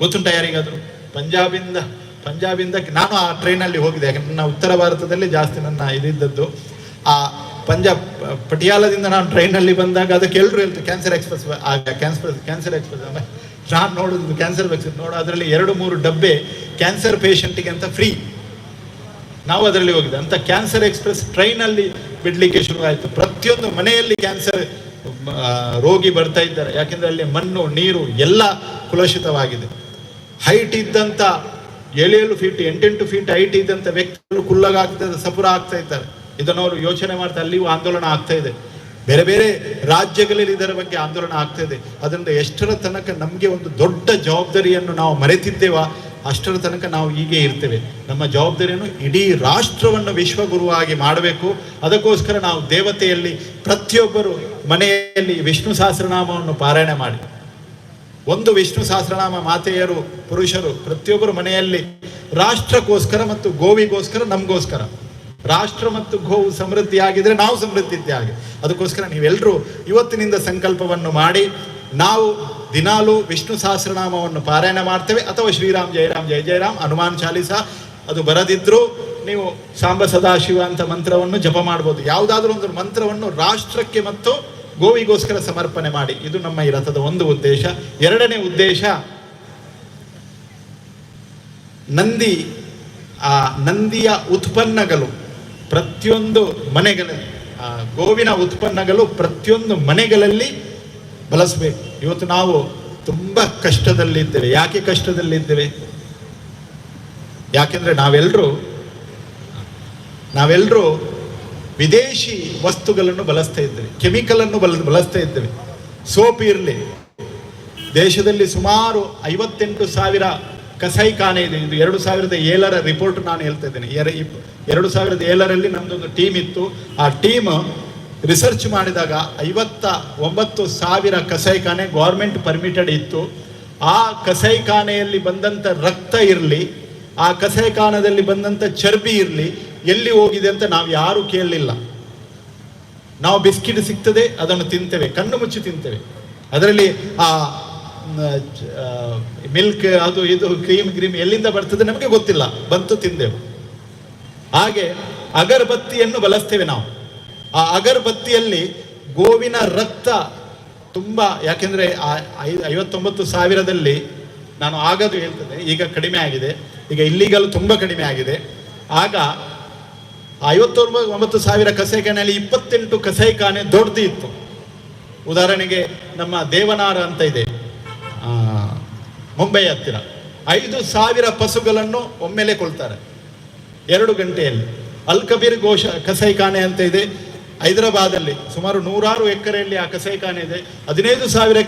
ಗೊತ್ತುಂಟ ಯಾರಿಗಾದರೂ? ಪಂಜಾಬಿಂದ ಪಂಜಾಬಿಂದ ನಾನು ಆ ಟ್ರೈನಲ್ಲಿ ಹೋಗಿದೆ ಯಾಕಂದ್ರೆ ನನ್ನ ಉತ್ತರ ಭಾರತದಲ್ಲಿ ಜಾಸ್ತಿ ನನ್ನ ಇದಿದ್ದದ್ದು. ಆ ಪಂಜಾಬ್ ಪಟಿಯಾಲದಿಂದ ನಾನು ಟ್ರೈನಲ್ಲಿ ಬಂದಾಗ ಅದಕ್ಕೆ ಎಲ್ಲರೂ ಹೇಳ್ತಾರೆ cancer express cancer cancer express ನಾನು ನೋಡೋದು ಕ್ಯಾನ್ಸರ್ ಎಕ್ಸ್ಪ್ರೆಸ್ ನೋಡೋ, ಅದರಲ್ಲಿ ಎರಡು, ಮೂರು ಡಬ್ಬೆ ಕ್ಯಾನ್ಸರ್ ಪೇಷಂಟಿಗೆ ಅಂತ ಫ್ರೀ ನಾವು ಅದರಲ್ಲಿ ಹೋಗಿದ್ದೆ. ಅಂತ ಕ್ಯಾನ್ಸರ್ ಎಕ್ಸ್ಪ್ರೆಸ್ ಟ್ರೈನಲ್ಲಿ ಬಿಡಲಿಕ್ಕೆ ಶುರುವಾಯಿತು. ಪ್ರತಿಯೊಂದು ಮನೆಯಲ್ಲಿ ಕ್ಯಾನ್ಸರ್ ರೋಗಿ ಬರ್ತಾ ಇದ್ದಾರೆ. ಯಾಕೆಂದರೆ ಅಲ್ಲಿ ಮಣ್ಣು, ನೀರು ಎಲ್ಲ ಕುಲಷಿತವಾಗಿದೆ. ಹೈಟ್ ಇದ್ದಂತ ಏಳೇಳು ಫೀಟ್ ಎಂಟೆಂಟು ಫೀಟ್ ಹೈಟ್ ಇದ್ದಂತ ವ್ಯಕ್ತಿಗಳು ಕುಲ್ಲಗಾಗ್ತದೆ ಸಪುರ ಆಗ್ತಾ ಇದ್ದಾರೆ. ಇದನ್ನು ಅವರು ಯೋಚನೆ ಮಾಡ್ತಾ ಅಲ್ಲಿಯೂ ಆಂದೋಲನ ಆಗ್ತಾ ಇದೆ. ಬೇರೆ ಬೇರೆ ರಾಜ್ಯಗಳಲ್ಲಿ ಇದರ ಬಗ್ಗೆ ಆಂದೋಲನ ಆಗ್ತಾ ಇದೆ. ಅದರಿಂದ ಎಷ್ಟರ ತನಕ ನಮಗೆ ಒಂದು ದೊಡ್ಡ ಜವಾಬ್ದಾರಿಯನ್ನು ನಾವು ಮರೆತಿದ್ದೇವ ಅಷ್ಟರ ತನಕ ನಾವು ಹೀಗೆ ಇರ್ತೇವೆ. ನಮ್ಮ ಜವಾಬ್ದಾರಿಯನ್ನು ಇಡೀ ರಾಷ್ಟ್ರವನ್ನು ವಿಶ್ವಗುರುವಾಗಿ ಮಾಡಬೇಕು. ಅದಕ್ಕೋಸ್ಕರ ನಾವು ದೇವತೆಯಲ್ಲಿ ಪ್ರತಿಯೊಬ್ಬರು ಮನೆಯಲ್ಲಿ ವಿಷ್ಣು ಸಹಸ್ರನಾಮವನ್ನು ಪಾರಾಯಣ ಮಾಡಿ. ಒಂದು ವಿಷ್ಣು ಸಹಸ್ರನಾಮ ಮಾತೆಯರು, ಪುರುಷರು, ಪ್ರತಿಯೊಬ್ಬರು ಮನೆಯಲ್ಲಿ ರಾಷ್ಟ್ರಕ್ಕೋಸ್ಕರ ಮತ್ತು ಗೋವಿಗೋಸ್ಕರ ನಮಗೋಸ್ಕರ. ರಾಷ್ಟ್ರ ಮತ್ತು ಗೋವು ಸಮೃದ್ಧಿ ಆಗಿದ್ರೆ ನಾವು ಸಮೃದ್ಧಿ ಇದ್ದೇ ಆಗಿ ಅದಕ್ಕೋಸ್ಕರ ನೀವೆಲ್ಲರೂ ಇವತ್ತಿನಿಂದ ಸಂಕಲ್ಪವನ್ನು ಮಾಡಿ, ನಾವು ದಿನಾಲು ವಿಷ್ಣು ಸಹಸ್ರನಾಮವನ್ನು ಪಾರಾಯಣ ಮಾಡ್ತೇವೆ. ಅಥವಾ ಶ್ರೀರಾಮ್ ಜಯರಾಮ್ ಜಯ ಜಯರಾಮ್ ಹನುಮಾನ್ ಚಾಲಿಸ, ಅದು ಬರದಿದ್ದರೂ ನೀವು ಸಾಂಬ ಸದಾಶಿವ ಅಂತ ಮಂತ್ರವನ್ನು ಜಪ ಮಾಡ್ಬೋದು. ಯಾವುದಾದ್ರೂ ಒಂದು ಮಂತ್ರವನ್ನು ರಾಷ್ಟ್ರಕ್ಕೆ ಮತ್ತು ಗೋವಿಗೋಸ್ಕರ ಸಮರ್ಪಣೆ ಮಾಡಿ. ಇದು ನಮ್ಮ ಈ ರಥದ ಒಂದು ಉದ್ದೇಶ. ಎರಡನೇ ಉದ್ದೇಶ, ನಂದಿ, ಆ ನಂದಿಯ ಉತ್ಪನ್ನಗಳು, ಪ್ರತಿಯೊಂದು ಮನೆಗಳಲ್ಲಿ ಆ ಗೋವಿನ ಉತ್ಪನ್ನಗಳು ಪ್ರತಿಯೊಂದು ಮನೆಗಳಲ್ಲಿ ಬಳಸಬೇಕು. ಇವತ್ತು ನಾವು ತುಂಬ ಕಷ್ಟದಲ್ಲಿದ್ದೇವೆ. ಯಾಕೆ ಕಷ್ಟದಲ್ಲಿದ್ದೇವೆ? ಯಾಕೆಂದ್ರೆ ನಾವೆಲ್ಲರೂ ನಾವೆಲ್ಲರೂ ವಿದೇಶಿ ವಸ್ತುಗಳನ್ನು ಬಳಸ್ತಾ ಇದ್ದೇವೆ, ಕೆಮಿಕಲ್ ಅನ್ನು ಬಲ ಬಳಸ್ತಾ ಇದ್ದೇವೆ. ಸೋಪ್ ಇರಲಿ. ದೇಶದಲ್ಲಿ ಸುಮಾರು ಐವತ್ತೆಂಟು ಸಾವಿರ ಕಸಾಯಿಖಾನೆ ಇದೆ. ಇದು ಎರಡು ಸಾವಿರದ ಏಳರ ರಿಪೋರ್ಟ್ ನಾನು ಹೇಳ್ತಾ ಇದ್ದೇನೆ. ಎರಡು ಸಾವಿರದ ಏಳರಲ್ಲಿ ನಮ್ಮದೊಂದು ಟೀಮ್ ಇತ್ತು. ಆ ಟೀಮ್ ರಿಸರ್ಚ್ ಮಾಡಿದಾಗ ಐವತ್ತ ಒಂಬತ್ತು ಸಾವಿರ ಕಸಾಯಿಖಾನೆ ಗೌರ್ಮೆಂಟ್ ಪರ್ಮಿಟೆಡ್ ಇತ್ತು. ಆ ಕಸಾಯಿಖಾನೆಯಲ್ಲಿ ಬಂದಂಥ ರಕ್ತ ಇರಲಿ, ಆ ಕಸಾಯಿಖಾನದಲ್ಲಿ ಬಂದಂಥ ಚರ್ಬಿ ಇರಲಿ ಎಲ್ಲಿ ಹೋಗಿದೆ ಅಂತ ನಾವು ಯಾರು ಕೇಳಲಿಲ್ಲ. ನಾವು ಬಿಸ್ಕಿಟ್ ಸಿಗ್ತದೆ ಅದನ್ನು ತಿಂತೇವೆ, ಕಣ್ಣು ಮುಚ್ಚಿ ತಿಂತೇವೆ. ಅದರಲ್ಲಿ ಆ ಮಿಲ್ಕ್ ಅದು ಇದು ಕ್ರೀಮ್ ಕ್ರೀಮ್ ಎಲ್ಲಿಂದ ಬರ್ತದೆ ನಮಗೆ ಗೊತ್ತಿಲ್ಲ. ಬಂತು ತಿಂದೆವು. ಹಾಗೆ ಅಗರಬತ್ತಿಯನ್ನು ಬಳಸ್ತೇವೆ ನಾವು. ಆ ಅಗರಬತ್ತಿಯಲ್ಲಿ ಗೋವಿನ ರಕ್ತ ತುಂಬ, ಯಾಕೆಂದ್ರೆ ಐವತ್ತೊಂಬತ್ತು ಸಾವಿರದಲ್ಲಿ ನಾನು ಆಗದು ಹೇಳ್ತದೆ ಈಗ ಕಡಿಮೆ ಆಗಿದೆ. ಈಗ ಇಲ್ಲಿಗಲು ತುಂಬ ಕಡಿಮೆ ಆಗಿದೆ. ಆಗ ಐವತ್ತೊಂಬತ್ತು ಸಾವಿರ ಕಸಾಯಿಖಾನೆಯಲ್ಲಿ ಇಪ್ಪತ್ತೆಂಟು ಕಸಾಯಿಖಾನೆ ದೊಡ್ಡದು ಇತ್ತು ಉದಾಹರಣೆಗೆ ನಮ್ಮ ದೇವನಾರ ಅಂತ ಇದೆ ಮುಂಬೈ ಹತ್ತಿರ. ಐದು ಸಾವಿರ ಪಶುಗಳನ್ನು ಒಮ್ಮೆಲೆ ಕೊಳ್ತಾರೆ ಎರಡು ಗಂಟೆಯಲ್ಲಿ. ಅಲ್ ಕಬೀರ್ ಗೋಶ ಕಸಾಯಿಖಾನೆ ಅಂತ ಇದೆ, ಹೈದರಾಬಾದಲ್ಲಿ ಸುಮಾರು ನೂರಾರು ಎಕರೆಯಲ್ಲಿ ಆ ಕಸಾಯಿಖಾನೆ ಇದೆ. ಹದಿನೈದು ಸಾವಿರ